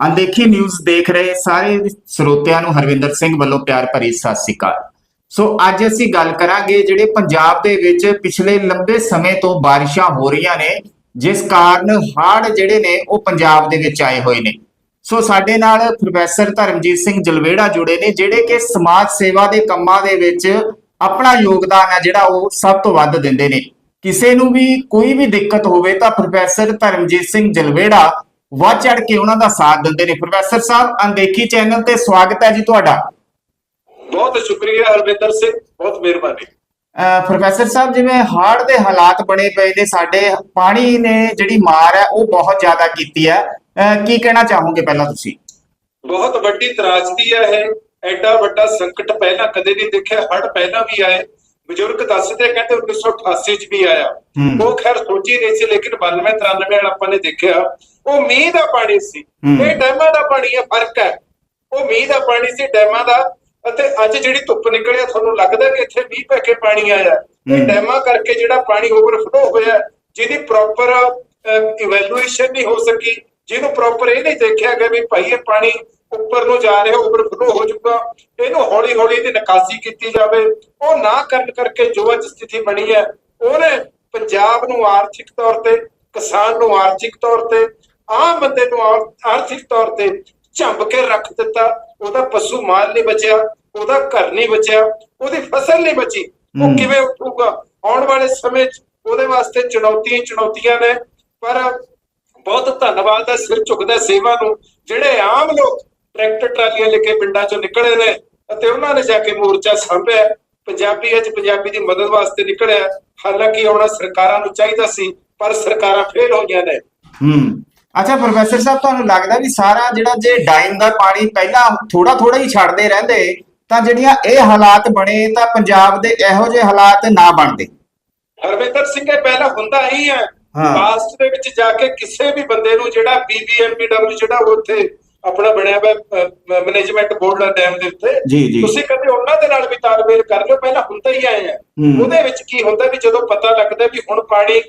ਅਨਦੇਖੀ news ਦੇਖ ਰਹੇ ਸਾਰੇ ਸਰੋਤਿਆਂ ਨੂੰ ਹਰਵਿੰਦਰ ਸਿੰਘ ਵੱਲੋਂ ਪਿਆਰ ਭਰੀ ਸਤਿ ਸ੍ਰੀ ਅਕਾਲ। ਸੋ ਅੱਜ ਅਸੀਂ ਗੱਲ ਕਰਾਂਗੇ ਜਿਹੜੇ ਪੰਜਾਬ ਦੇ ਵਿੱਚ ਪਿਛਲੇ ਲੰਬੇ ਸਮੇਂ ਤੋਂ ਬਾਰਿਸ਼ਾਂ ਹੋ ਰਹੀਆਂ ਨੇ, ਜਿਸ ਕਾਰਨ ਹੜ੍ਹ ਜਿਹੜੇ ਨੇ ਉਹ ਪੰਜਾਬ ਦੇ ਵਿੱਚ ਆਏ ਹੋਏ ਨੇ। ਸੋ ਸਾਡੇ ਨਾਲ ਪ੍ਰੋਫੈਸਰ ਧਰਮਜੀਤ ਸਿੰਘ ਜਲਵੇੜਾ ਜੁੜੇ ਨੇ, ਜਿਹੜੇ ਕਿ ਸਮਾਜ ਸੇਵਾ ਦੇ ਕੰਮਾਂ ਦੇ ਵਿੱਚ ਆਪਣਾ ਯੋਗਦਾਨ ਹੈ, ਜਿਹੜਾ ਉਹ ਸਭ ਤੋਂ ਵੱਧ ਦਿੰਦੇ ਨੇ। ਕਿਸੇ ਨੂੰ ਵੀ ਕੋਈ ਵੀ ਦਿੱਕਤ ਹੋਵੇ ਤਾਂ ਪ੍ਰੋਫੈਸਰ ਧਰਮਜੀਤ ਸਿੰਘ ਜਲਵੇੜਾ ਵੱਧ ਚੜ ਕੇ ਉਹਨਾਂ ਦਾ ਸਾਥ ਦਿੰਦੇ ਨੇ। ਪ੍ਰੋਫੈਸਰ ਸਾਹਿਬ ਅਨਦੇਖੀ ਚੈਨਲ ਤੇ ਸਵਾਗਤ ਹੈ ਜੀ ਤੁਹਾਡਾ। ਬਹੁਤ ਸ਼ੁਕਰੀਆ ਹਰਵਿੰਦਰ ਸਿੰਘ ਬਹੁਤ ਮਿਹਰਬਾਨੀ। ਪ੍ਰੋਫੈਸਰ ਸਾਹਿਬ ਜਿਵੇਂ ਹੜ੍ਹ ਦੇ ਹਾਲਾਤ ਬਣੇ ਪਏ ਨੇ ਸਾਡੇ ਪਾਣੀ ਨੇ ਜਿਹੜੀ ਮਾਰ ਹੈ ਉਹ ਬਹੁਤ ਜ਼ਿਆਦਾ ਕੀਤੀ ਹੈ। ਕੀ ਕਹਿਣਾ ਚਾਹੋਗੇ ਪਹਿਲਾਂ ਤੁਸੀਂ? ਬਹੁਤ ਵੱਡੀ ਤਰਾਸਦੀ ਹੈ ਇਹ। ਐਡਾ ਵੱਡਾ ਸੰਕਟ ਪਹਿਲਾਂ ਕਦੇ ਨਹੀਂ ਦੇਖਿਆ ਹੜ ਪਹਿਲਾਂ ਵੀ ਆਏ। ਬਜ਼ੁਰਗ ਦੱਸਦੇ ਕਹਿੰਦੇ 1988 ਚ ਵੀ ਆਇਆ। ਉਹ ਖੈਰ ਸੋਚੀ ਨਹੀਂ ਸੀ ਲੇਕਿਨ 92 93 ਵਾਲਾ ਆਪਾਂ ਨੇ ਦੇਖਿਆ ਉਹ ਮੀਂਹ ਦਾ ਪਾਣੀ ਸੀ। ਇਹ ਡੈਮਾਂ ਦਾ ਪਾਣੀ ਹੈ ਫ਼ਰਕ ਹੈ ਉਹ ਮੀਂਹ ਦਾ ਪਾਣੀ ਸੀ ਡੈਮਾਂ ਦਾ ਅਤੇ ਅੱਜ ਜਿਹੜੀ ਧੁੱਪ ਨਿਕਲਿਆ ਤੁਹਾਨੂੰ ਲੱਗਦਾ ਕਿ ਇੱਥੇ ਮੀਂਹ ਪੈ ਕੇ ਪਾਣੀ ਆਇਆ ਇਹ। ਡੈਮਾਂ ਕਰਕੇ ਜਿਹੜਾ ਪਾਣੀ ਓਵਰਫਲੋ ਹੋਇਆ ਜਿਹਦੀ ਪ੍ਰੋਪਰ ਇਵੈਲੂਏਸ਼ਨ ਨਹੀਂ ਹੋ ਸਕੀ ਜਿਹਨੂੰ ਪ੍ਰੋਪਰ ਇਹ ਨਹੀਂ ਦੇਖਿਆ ਗਿਆ ਵੀ ਭਾਈ ਇਹ ਪਾਣੀ ਉੱਪਰ ਨੂੰ ਜਾ ਰਿਹਾ ਓਵਰਫਲੋ ਹੋ ਜਾਊਗਾ। ਇਹਨੂੰ ਹੌਲੀ ਹੌਲੀ ਦੀ ਨਿਕਾਸੀ ਕੀਤੀ ਜਾਵੇ। ਉਹ ਨਾ ਕਰਨ ਕਰਕੇ ਜੋ ਅੱਜ ਸਥਿਤੀ ਬਣੀ ਹੈ ਉਹਨੇ ਪੰਜਾਬ ਨੂੰ ਆਰਥਿਕ ਤੌਰ ਤੇ ਕਿਸਾਨ ਨੂੰ ਆਰਥਿਕ ਤੌਰ ਤੇ ਆਮ ਬੰਦੇ ਨੂੰ ਆਰ- ਆਰਥਿਕ ਤੌਰ ਤੇ ਝੰਬ ਕੇ ਰੱਖ ਦਿੱਤਾ। ਉਹਦਾ ਪਸ਼ੂ ਮਾਲ ਨਹੀਂ ਬਚਿਆ ਉਹਦਾ ਘਰ ਨਹੀਂ ਬਚਿਆ ਉਹਦੀ ਫਸਲ ਨਹੀਂ ਬਚੀ। ਉਹ ਕਿਵੇਂ ਉੱਠੂਗਾ? ਆਉਣ ਵਾਲੇ ਸਮੇਂ 'ਚ ਉਹਦੇ ਵਾਸਤੇ ਚੁਣੌਤੀਆਂ ਚੁਣੌਤੀਆਂ ਨੇ। ਪਰ ਬਹੁਤ ਧੰਨਵਾਦ ਹੈ ਸਿਰ ਝੁਕਦਾ ਸੇਵਾ ਨੂੰ ਜਿਹੜੇ ਆਮ ਲੋਕ ਟਰੈਕਟਰ ਟਰਾਲੀਆਂ ਲੈ ਕੇ ਪਿੰਡਾਂ 'ਚੋਂ ਨਿਕਲੇ ਨੇ ਅਤੇ ਉਹਨਾਂ ਨੇ ਜਾ ਕੇ ਮੋਰਚਾ ਸਾਂਭਿਆ। ਪੰਜਾਬੀ ਅੱਜ ਪੰਜਾਬੀ ਦੀ ਮਦਦ ਵਾਸਤੇ ਨਿਕਲਿਆ। ਹਾਲਾਂਕਿ ਆਉਣਾ ਸਰਕਾਰਾਂ ਨੂੰ ਚਾਹੀਦਾ ਸੀ ਪਰ ਸਰਕਾਰਾਂ ਫੇਲ ਹੋਈਆਂ ਨੇ। ਹੂੰ। ਅੱਛਾ ਪ੍ਰੋਫੈਸਰ ਸਾਹਿਬ ਤੁਹਾਨੂੰ ਲੱਗਦਾ ਵੀ ਸਾਰਾ ਜਿਹੜਾ ਜੇ ਡਾਈਮ ਦਾ ਪਾਣੀ ਪਹਿਲਾਂ ਥੋੜਾ ਥੋੜਾ ਹੀ ਛੱਡਦੇ ਰਹਿੰਦੇ ਤਾਂ ਜਿਹੜੀਆਂ ਇਹ ਹਾਲਾਤ ਬਣੇ ਤਾਂ ਪੰਜਾਬ ਦੇ ਇਹੋ ਜਿਹੇ ਹਾਲਾਤ ਨਾ ਬਣਦੇ? ਹਰਵਿੰਦਰ ਸਿੰਘ ਇਹ ਪਹਿਲਾਂ ਹੁੰਦਾ ਹੀ ਹੈ ਹਾਂ। ਪਾਸਟ ਦੇ ਵਿੱਚ ਜਾ ਕੇ ਕਿਸੇ ਵੀ ਬੰਦੇ ਨੂੰ ਜਿਹੜਾ ਬੀਬੀਐਮਪੀਡਬਲਯੂ ਜਿਹੜਾ ਉੱਥੇ ਆਪਣਾ ਬਣਿਆ ਹੋਇਆ ਮੈਨੇਜਮੈਂਟ ਬੋਰਡ ਦਾ ਡੈਮ ਦੇ ਉੱਤੇ। ਤੁਸੀਂ ਕਦੇ ਉਹਨਾਂ ਦੇ ਨਾਲ ਵੀ ਤਾਲਮੇਲ ਕਰ ਲਿਓ ਪਹਿਲਾਂ ਹੁੰਦਾ ਹੀ ਆਏ ਆ। ਉਹਦੇ ਵਿੱਚ ਕੀ ਹੁੰਦਾ ਵੀ ਜਦੋਂ ਪਤਾ ਲੱਗਦਾ ਵੀ ਹੁਣ ਪਾਣੀ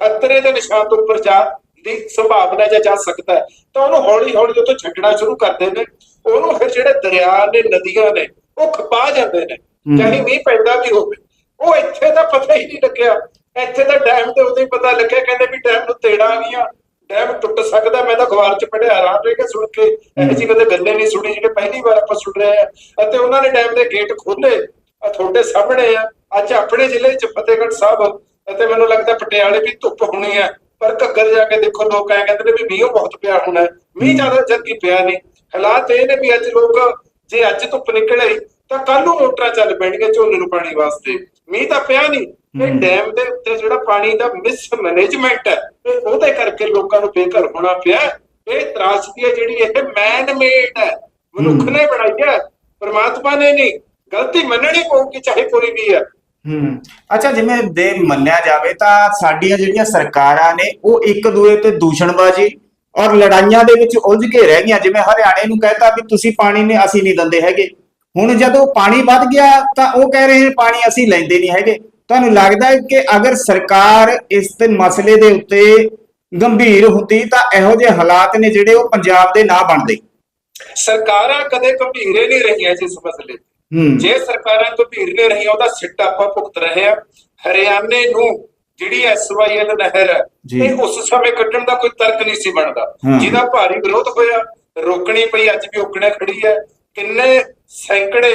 ਖਤਰੇ ਦੇ ਨਿਸ਼ਾਨ ਤੋਂ ਉੱਪਰ ਜਾ ਦੀ ਸੰਭਾਵਨਾ ਜਾਂ ਜਾ ਸਕਦਾ ਹੈ, ਤਾਂ ਉਹਨੂੰ ਹੌਲੀ ਹੌਲੀ ਤੋਂ ਛੱਡਣਾ ਸ਼ੁਰੂ ਕਰਦੇ ਨੇ। ਉਹਨੂੰ ਫਿਰ ਜਿਹੜੇ ਦਰਿਆ ਨੇ ਨਦੀਆਂ ਨੇ ਉਹ ਖਪਾ ਜਾਂਦੇ ਨੇ। ਚਾਹੇ ਮੀਂਹ ਪੈਂਦਾ ਵੀ ਹੋਵੇ। ਉਹ ਇੱਥੇ ਤਾਂ ਪਤਾ ਹੀ ਨਹੀਂ ਲੱਗਿਆ। ਇੱਥੇ ਤਾਂ ਡੈਮ ਦੇ ਉੱਤੇ ਹੀ ਪਤਾ ਲੱਗਿਆ ਕਹਿੰਦੇ ਵੀ ਡੈਮ ਨੂੰ ਤੇੜਾ ਆ ਗਈਆਂ। ਡੈਮ ਟੁੱਟ ਸਕਦਾ ਮੈਂ ਤਾਂ ਅਖਬਾਰ 'ਚ ਪੜ੍ਹਿਆ ਹੈਰਾਨ ਰਹਿ ਕੇ ਸੁਣ ਕੇ ਜੀ ਕਦੇ ਗੱਲੇ ਨਹੀਂ ਸੁਣੀ ਜਿਹੜੇ ਪਹਿਲੀ ਵਾਰ ਆਪਾਂ ਸੁਣ ਰਹੇ ਆ ਅਤੇ ਉਹਨਾਂ ਨੇ ਡੈਮ ਦੇ ਗੇਟ ਖੋਲੇ ਆ ਤੁਹਾਡੇ ਸਾਹਮਣੇ ਆ। ਅੱਜ ਆਪਣੇ ਜ਼ਿਲ੍ਹੇ 'ਚ ਫਤਿਹਗੜ੍ਹ ਸਾਹਿਬ ਅਤੇ ਮੈਨੂੰ ਲੱਗਦਾ ਪਟਿਆਲੇ ਵੀ ਧੁੱਪ ਹੋਣੀ ਹੈ। ਪਰ ਘੱਗਰ ਜਾ ਕੇ ਦੇਖੋ ਲੋਕ ਐ ਕਹਿੰਦੇ ਨੇ ਵੀ ਮੀਂਹ ਬਹੁਤ ਪਿਆ ਹੋਣਾ। ਮੀਂਹ ਜ਼ਿਆਦਾ ਜਦ ਕੀ ਪਿਆ ਨਹੀਂ। ਹਾਲਾਤ ਇਹ ਨੇ ਵੀ ਅੱਜ ਲੋਕ ਜੇ ਅੱਜ ਧੁੱਪ ਨਿਕਲ ਤਾਂ ਕੱਲ ਨੂੰ ਮੋਟਰਾਂ ਚੱਲ ਪੈਣਗੀਆਂ ਝੋਨੇ ਨੂੰ ਪਾਣੀ ਵਾਸਤੇ। ਮੀਂਹ ਤਾਂ ਪਿਆ ਨਹੀਂ। ਇਹ। ਡੈਮ ਦੇ ਉੱਤੇ ਜਿਹੜਾ ਪਾਣੀ ਦਾ ਮਿਸ ਮੈਨੇਜਮੈਂਟ ਹੈ ਇਹ ਉਹਦੇ ਕਰਕੇ ਲੋਕਾਂ ਨੂੰ ਬੇਘਰ ਹੋਣਾ ਪਿਆ ਇਹ ਤਰਾਸਦੀ ਹੈ ਜਿਹੜੀ ਇਹ ਮੈਨ ਮੇਡ ਹੈ। ਮਨੁੱਖ। ਨੇ ਬਣਾਈ ਹੈ ਪ੍ਰਮਾਤਮਾ ਨੇ ਨਹੀਂ। ਗਲਤੀ ਮੰਨਣੀ ਪਊਗੀ ਚਾਹੇ ਕੋਈ ਵੀ ਹੈ। ਹੂੰ। ਅੱਛਾ ਜਿਵੇਂ ਦੇ ਮੰਨਿਆ ਜਾਵੇ ਤਾਂ ਸਾਡੀਆਂ ਜਿਹੜੀਆਂ ਸਰਕਾਰਾਂ ਨੇ ਉਹ ਇੱਕ ਦੂਏ ਤੇ ਦੂਸ਼ਣਬਾਜ਼ੀ ਔਰ ਲੜਾਈਆਂ ਦੇ ਵਿੱਚ ਉਲਝ ਕੇ ਰਹਿ ਗਈਆਂ। ਜਿਵੇਂ ਹਰਿਆਣੇ ਨੂੰ ਕਹਿਤਾ ਵੀ ਤੁਸੀਂ ਪਾਣੀ ਨੇ ਅਸੀਂ ਨਹੀਂ ਦਿੰਦੇ ਹੈਗੇ। ਹੁਣ ਜਦੋਂ ਪਾਣੀ ਵੱਧ ਗਿਆ ਤਾਂ ਉਹ ਕਹਿ ਰਹੇ ਨੇ ਪਾਣੀ ਅਸੀਂ ਲੈਂਦੇ ਨਹੀਂ ਹੈਗੇ। ਤੁਹਾਨੂੰ ਲੱਗਦਾ ਹੈ ਕਿ ਅਗਰ ਸਰਕਾਰ ਇਸ ਤੇ ਮਸਲੇ ਦੇ ਉੱਤੇ ਗੰਭੀਰ ਹੁੰਦੀ ਤਾਂ ਇਹੋ ਜਿਹੇ ਹਾਲਾਤ ਨੇ ਜਿਹੜੇ ਉਹ ਪੰਜਾਬ ਦੇ ਨਾ ਬਣਦੇ? ਸਰਕਾਰਾਂ ਕਦੇ ਗੰਭੀਰੇ ਨਹੀਂ ਰਹੀਆਂ ਜਿਸ ਮਸਲੇ ਜੇ ਸਰਕਾਰਾਂ ਗੰਭੀਰ ਨਹੀਂ ਰਹੀਆਂ ਉਹਦਾ ਸਿੱਟਾ ਆਪਾਂ ਭੁਗਤ ਰਹੇ ਆ ਹਰਿਆਣੇ ਨੂੰ ਜਿਹੜੀ ਐਸਵਾਈਐਲ ਨਹਿਰ ਹੈ। ਇਹ ਉਸ ਸਮੇਂ ਕੱਢਣ ਦਾ ਕੋਈ ਤਰਕ ਨਹੀਂ ਸੀ ਬਣਦਾ। ਜਿਹਦਾ ਭਾਰੀ ਵਿਰੋਧ ਹੋਇਆ ਰੋਕਣੀ ਪਈ ਅੱਜ ਵੀ ਉਕਣੇ ਖੜੀ ਹੈ। ਕਿੰਨੇ ਸੈਂਕੜੇ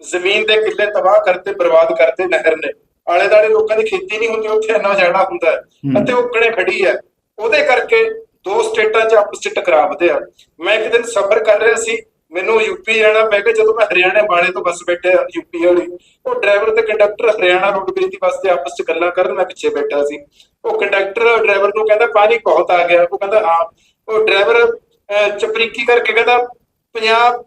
ਜ਼ਮੀਨ ਦੇ ਕਿੱਲੇ ਤਬਾਹ ਕਰਤੇ ਬਰਬਾਦ ਕਰਤੇ ਨਹਿਰ ਨੇ। ਆਲੇ ਦਾਲੇ ਲੋਕਾਂ ਦੀ ਖੇਤੀ ਨਹੀਂ ਹੁੰਦੀ ਉੱਥੇ ਇੰਨਾ ਜਾਣਾ ਹੁੰਦਾ ਹੈ। ਅਤੇ ਉਕਣੇ ਖੜੀ ਹੈ? ਉਹਦੇ ਕਰਕੇ ਦੋ ਸਟੇਟਾਂ 'ਚ ਆਪਸ 'ਚ ਟਕਰਾਵਦੇ ਆ ਮੈਂ ਇੱਕ ਦਿਨ ਸਫ਼ਰ ਕਰ ਰਿਹਾ ਸੀ ਮੈਨੂੰ ਯੂਪੀ ਜਾਣਾ ਮੈਂ ਕਿਹਾ ਜਦੋਂ ਮੈਂ ਹਰਿਆਣਾ ਬਾਣੇ ਤੋਂ ਬੱਸ ਬੈਠਿਆ ਯੂਪੀ ਵਾਲੀ ਉਹ ਡਰਾਈਵਰ ਤੇ ਕੰਡਕਟਰ ਹਰਿਆਣਾ ਰੋਡਵੇਜ਼ ਦੀ ਬੱਸ ਤੇ ਆਪਸ 'ਚ ਗੱਲਾਂ ਕਰਨ ਮੈਂ ਪਿੱਛੇ ਬੈਠਾ ਸੀ। ਉਹ ਕੰਡਕਟਰ ਡਰਾਈਵਰ ਨੂੰ ਕਹਿੰਦਾ ਪਾਣੀ ਬਹੁਤ ਆ ਗਿਆ। ਉਹ ਕਹਿੰਦਾ ਹਾਂ। ਉਹ ਡਰਾਈਵਰ ਚਪਰੀਕੀ ਕਰਕੇ ਕਹਿੰਦਾ ਪੰਜਾਬ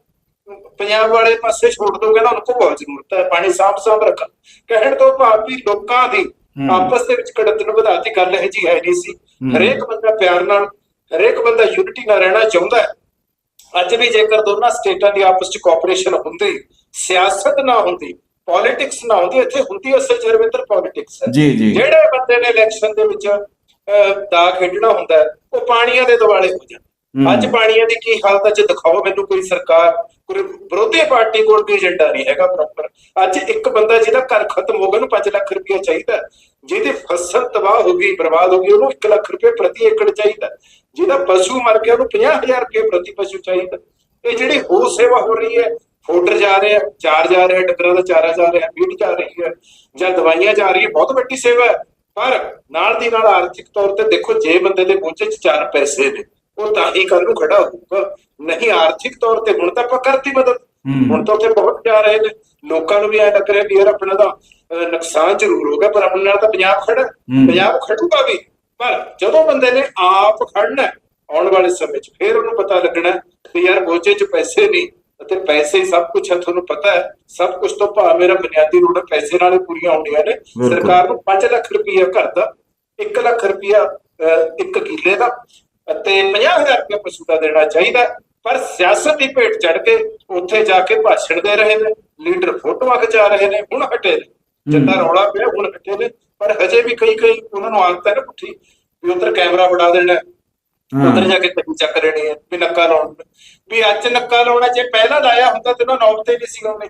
ਪੰਜਾਬ ਵਾਲੇ ਪਾਸੇ ਛੋੜ ਦੋ ਕਹਿੰਦਾ ਉਹਨਾਂ ਕੋ ਬਹੁਤ ਜ਼ਰੂਰਤ ਹੈ ਪਾਣੀ ਸਾਫ਼ ਸਾਫ਼ ਰੱਖ ਕਹਿਣ ਤੋਂ ਭਾਵ ਵੀ ਲੋਕਾਂ ਦੀ। ਆਪਸ ਦੇ ਵਿੱਚ ਕੜਤਨ ਵਧਾਤੀ ਗੱਲ ਇਹ ਜੀ ਹੈ ਨਹੀਂ ਸੀ। ਹਰੇਕ ਬੰਦਾ ਪਿਆਰ ਨਾਲ ਹਰੇਕ ਬੰਦਾ ਯੂਨਿਟੀ ਨਾਲ ਰਹਿਣਾ ਚਾਹੁੰਦਾ ਹੈ ਅੱਜ ਵੀ ਜੇਕਰ ਦੋਨਾਂ ਸਟੇਟਾਂ ਦੀ ਆਪਸ ਚ ਕੋਆਪਰੇਸ਼ਨ ਹੁੰਦੀ ਸਿਆਸਤ ਨਾ ਹੁੰਦੀ ਪੋਲਿਟਿਕਸ ਨਾ ਹੁੰਦੀ ਇੱਥੇ ਹੁੰਦੀ ਅਸਲ ਚ ਰਵਿੰਦਰ ਪੋਲਿਟਿਕਸ ਹੈ ਜੀ ਜੀ ਜਿਹੜੇ ਬੰਦੇ ਨੇ ਇਲੈਕਸ਼ਨ ਦੇ ਵਿੱਚ ਦਾ ਖੇਡਣਾ ਹੁੰਦਾ ਉਹ ਪਾਣੀਆਂ ਦੇ ਦਿਵਾਲੇ ਹੋ ਜਾਂਦੇ। ਅੱਜ ਪਾਣੀਆਂ ਦੀ ਕੀ ਹਾਲਤ ਹੈ ਜੇ ਦਿਖਾਓ ਮੈਨੂੰ ਕੋਈ ਸਰਕਾਰ, ਕੋਈ ਵਿਰੋਧੀ ਪਾਰਟੀ ਕੋਲ ਵੀ ਏਜੰਡਾ ਨਹੀਂ ਹੈਗਾ ਪ੍ਰੋਪਰ ਅੱਜ ਇੱਕ ਬੰਦਾ ਜਿਹਦਾ ਘਰ ਖਤਮ ਹੋ ਗਿਆ, ਉਹਨੂੰ 5 ਲੱਖ ਰੁਪਏ ਚਾਹੀਦਾ। ਜਿਹਦੀ ਫਸਲ ਤਬਾਹ ਹੋ ਗਈ, ਬਰਬਾਦ ਹੋ ਗਈ, ਉਹਨੂੰ 1 ਲੱਖ ਰੁਪਏ ਪ੍ਰਤੀ ਏਕੜ ਚਾਹੀਦਾ। ਜਿਹਦਾ ਪਸ਼ੂ ਮਰ ਗਿਆ, ਉਹਨੂੰ 50000 ਰੁਪਏ ਪ੍ਰਤੀ ਪਸ਼ੂ ਚਾਹੀਦਾ। ਇਹ ਜਿਹੜੀ ਹੋਰ ਸੇਵਾ ਹੋ ਰਹੀ ਹੈ ਫੋਡਰ ਜਾ ਰਿਹਾ, ਚਾਰ ਜਾ ਰਿਹਾ ਡੰਗਰਾਂ ਦਾ ਚਾਰਾ ਜਾ ਰਿਹਾ, ਮੀਟ ਜਾ ਰਹੀ ਹੈ, ਜਾਂ ਦਵਾਈਆਂ ਜਾ ਰਹੀ ਹੈ ਬਹੁਤ ਵੱਡੀ ਸੇਵਾ ਹੈ। ਪਰ ਨਾਲ ਦੀ ਨਾਲ ਆਰਥਿਕ ਤੌਰ ਤੇ ਦੇਖੋ, ਜੇ ਬੰਦੇ ਦੇ ਪਹੁੰਚੇ ਚ ਚਾਰ ਪੈਸੇ ਨੇ ਉਹ ਤਾਂ ਹੀ ਕੱਲ ਨੂੰ ਖੜਾ ਹੋਊਗਾ। ਨਹੀਂ ਆਰਥਿਕ ਤੌਰ ਤੇ ਹੁਣ ਤਾਂ ਆਪਾਂ ਕਰਤੀ ਮਦਦ। ਹੁਣ ਤਾਂ ਉੱਥੇ ਬਹੁਤ ਜਾ ਰਹੇ ਨੇ। ਲੋਕਾਂ ਨੂੰ ਵੀ ਐ ਲੱਗ ਰਿਹਾ ਵੀ ਯਾਰ ਆਪਣਾ ਤਾਂ ਨੁਕਸਾਨ ਜ਼ਰੂਰ ਹੋ ਗਿਆ ਪਰ ਆਪਣੇ ਨਾਲ ਤਾਂ ਪੰਜਾਬ ਖੜਾ। ਪੰਜਾਬ ਖੜੂਗਾ ਵੀ। ਪਰ ਜਦੋਂ ਬੰਦੇ ਨੇ ਆਪ ਖੜਨਾ ਆਉਣ ਵਾਲੇ ਸਮੇਂ 'ਚ ਫਿਰ ਉਹਨੂੰ ਪਤਾ ਲੱਗਣਾ ਕਿ ਯਾਰ ਬੋਝੇ 'ਚ ਪੈਸੇ ਨਹੀਂ ਅਤੇ ਪੈਸੇ ਹੀ ਸਭ ਕੁਝ ਹੈ ਤੁਹਾਨੂੰ ਪਤਾ ਹੈ। ਸਭ ਕੁਝ ਤੋਂ ਭਾਵ ਮੇਰਾ ਬੁਨਿਆਦੀ ਲੋੜਾਂ ਪੈਸੇ ਨਾਲ ਹੀ ਪੂਰੀਆਂ ਹੋਣੀਆਂ ਨੇ। ਸਰਕਾਰ ਨੂੰ 5 ਲੱਖ ਰੁਪਈਆ ਘਰ ਦਾ 1 ਲੱਖ ਅਹ, ਇੱਕ ਕਿੱਲੇ ਦਾ ਅਤੇ 50000 ਰੁਪਏ ਪਸ਼ੂ ਦਾ ਦੇਣਾ ਚਾਹੀਦਾ ਹੈ। ਪਰ ਸਿਆਸਤ ਦੀ ਭੇਟ ਚੜ ਕੇ ਉੱਥੇ ਜਾ ਕੇ ਭਾਸ਼ਣ ਦੇ ਰਹੇ ਨੇ ਲੀਡਰ ਫੋਟੋਆਂ ਖਿਚਾ ਰਹੇ ਨੇ ਹੁਣ ਹਟੇ ਨੇ। ਜਿੰਨਾ ਰੌਲਾ ਪਿਆ ਹੁਣ ਹਟੇ ਨੇ। ਪਰ ਹਜੇ ਵੀ ਕਈ ਕਈ ਉਹਨਾਂ ਨੂੰ ਆਦਤ ਹੈ ਨਾ ਪੁੱਠੀ ਵੀ ਉਧਰ ਕੈਮਰਾ ਫੜਾ ਦੇਣਾ ਉਧਰ ਜਾ ਕੇ ਕਦੀ ਚੱਕ ਲੈਣੀ ਹੈ ਵੀ ਨੱਕਾ ਲਾਉਣ। ਵੀ ਅੱਜ ਨੱਕਾ ਲਾਉਣਾ ਜੇ ਪਹਿਲਾਂ ਲਾਇਆ ਹੁੰਦਾ ਤੇ ਉਹਨਾਂ ਨੌਬਤੇ ਨਹੀਂ ਸੀ ਨਹੀਂ।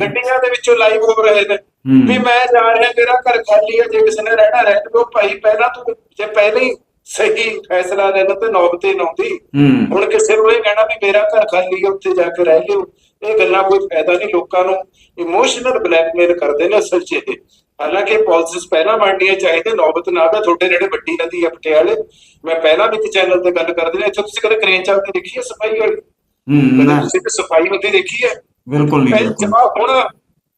ਗੱਡੀਆਂ ਦੇ ਵਿੱਚੋਂ ਲਾਈਵ ਹੋ ਰਹੇ ਨੇ। ਹੂੰ। ਵੀ ਮੈਂ ਜਾ ਰਿਹਾ ਮੇਰਾ ਘਰ ਖਾਲੀ ਹੈ ਜੇ ਕਿਸੇ ਨੇ ਰਹਿਣਾ ਰਹਿ ਲਓ ਭਾਈ ਪਹਿਲਾਂ ਤੂੰ ਜੇ ਪਹਿਲਾਂ ਹੀ ਸਹੀ ਫੈਸਲਾ ਲੈਣਾ ਤੇ ਨੌਬਤੇ ਹੂੰ ਹੁਣ ਕਿਸੇ ਨੂੰ ਇਹ ਕਹਿਣਾ ਵੀ ਮੇਰਾ ਘਰ ਖਾਲੀ ਹੈ ਉੱਥੇ ਜਾ ਕੇ ਰਹਿ ਲਿਓ। ਇਹ ਗੱਲਾਂ ਕੋਈ ਫਾਇਦਾ ਨਹੀਂ ਲੋਕਾਂ ਨੂੰ ਇਮੋਸ਼ਨਲ ਬਲੈਕਮੇਲ ਕਰਦੇ ਨੇ ਅਸਲ 'ਚ ਇਹ। ਹਾਲਾਂਕਿ ਪਾਲਿਸੀਸ ਪਹਿਲਾਂ ਬਣਨੀਆਂ ਚਾਹੀਦੇ ਨੌਬਤ ਨਾ ਦਾ ਤੁਹਾਡੇ ਨੇੜੇ ਵੱਡੀ ਨਦੀ ਹੈ ਪਟਿਆਲੇ ਮੈਂ ਪਹਿਲਾਂ ਵੀ ਇੱਕ ਚੈਨਲ ਤੇ ਗੱਲ ਕਰਦੇ ਨੇ ਇੱਥੇ ਤੁਸੀਂ ਕਦੇ ਕਰੇਨ ਚੱਲਦੀ ਦੇਖੀ ਹੈ ਸਫ਼ਾਈ ਵਾਲੀ? ਹੂੰ ਕਦੇ ਨਾ, ਤੁਸੀਂ ਸਫ਼ਾਈ ਹੁੰਦੀ ਦੇਖੀ ਹੈ? ਬਿਲਕੁਲ ਨਹੀਂ ਜਵਾਬ ਹੁਣ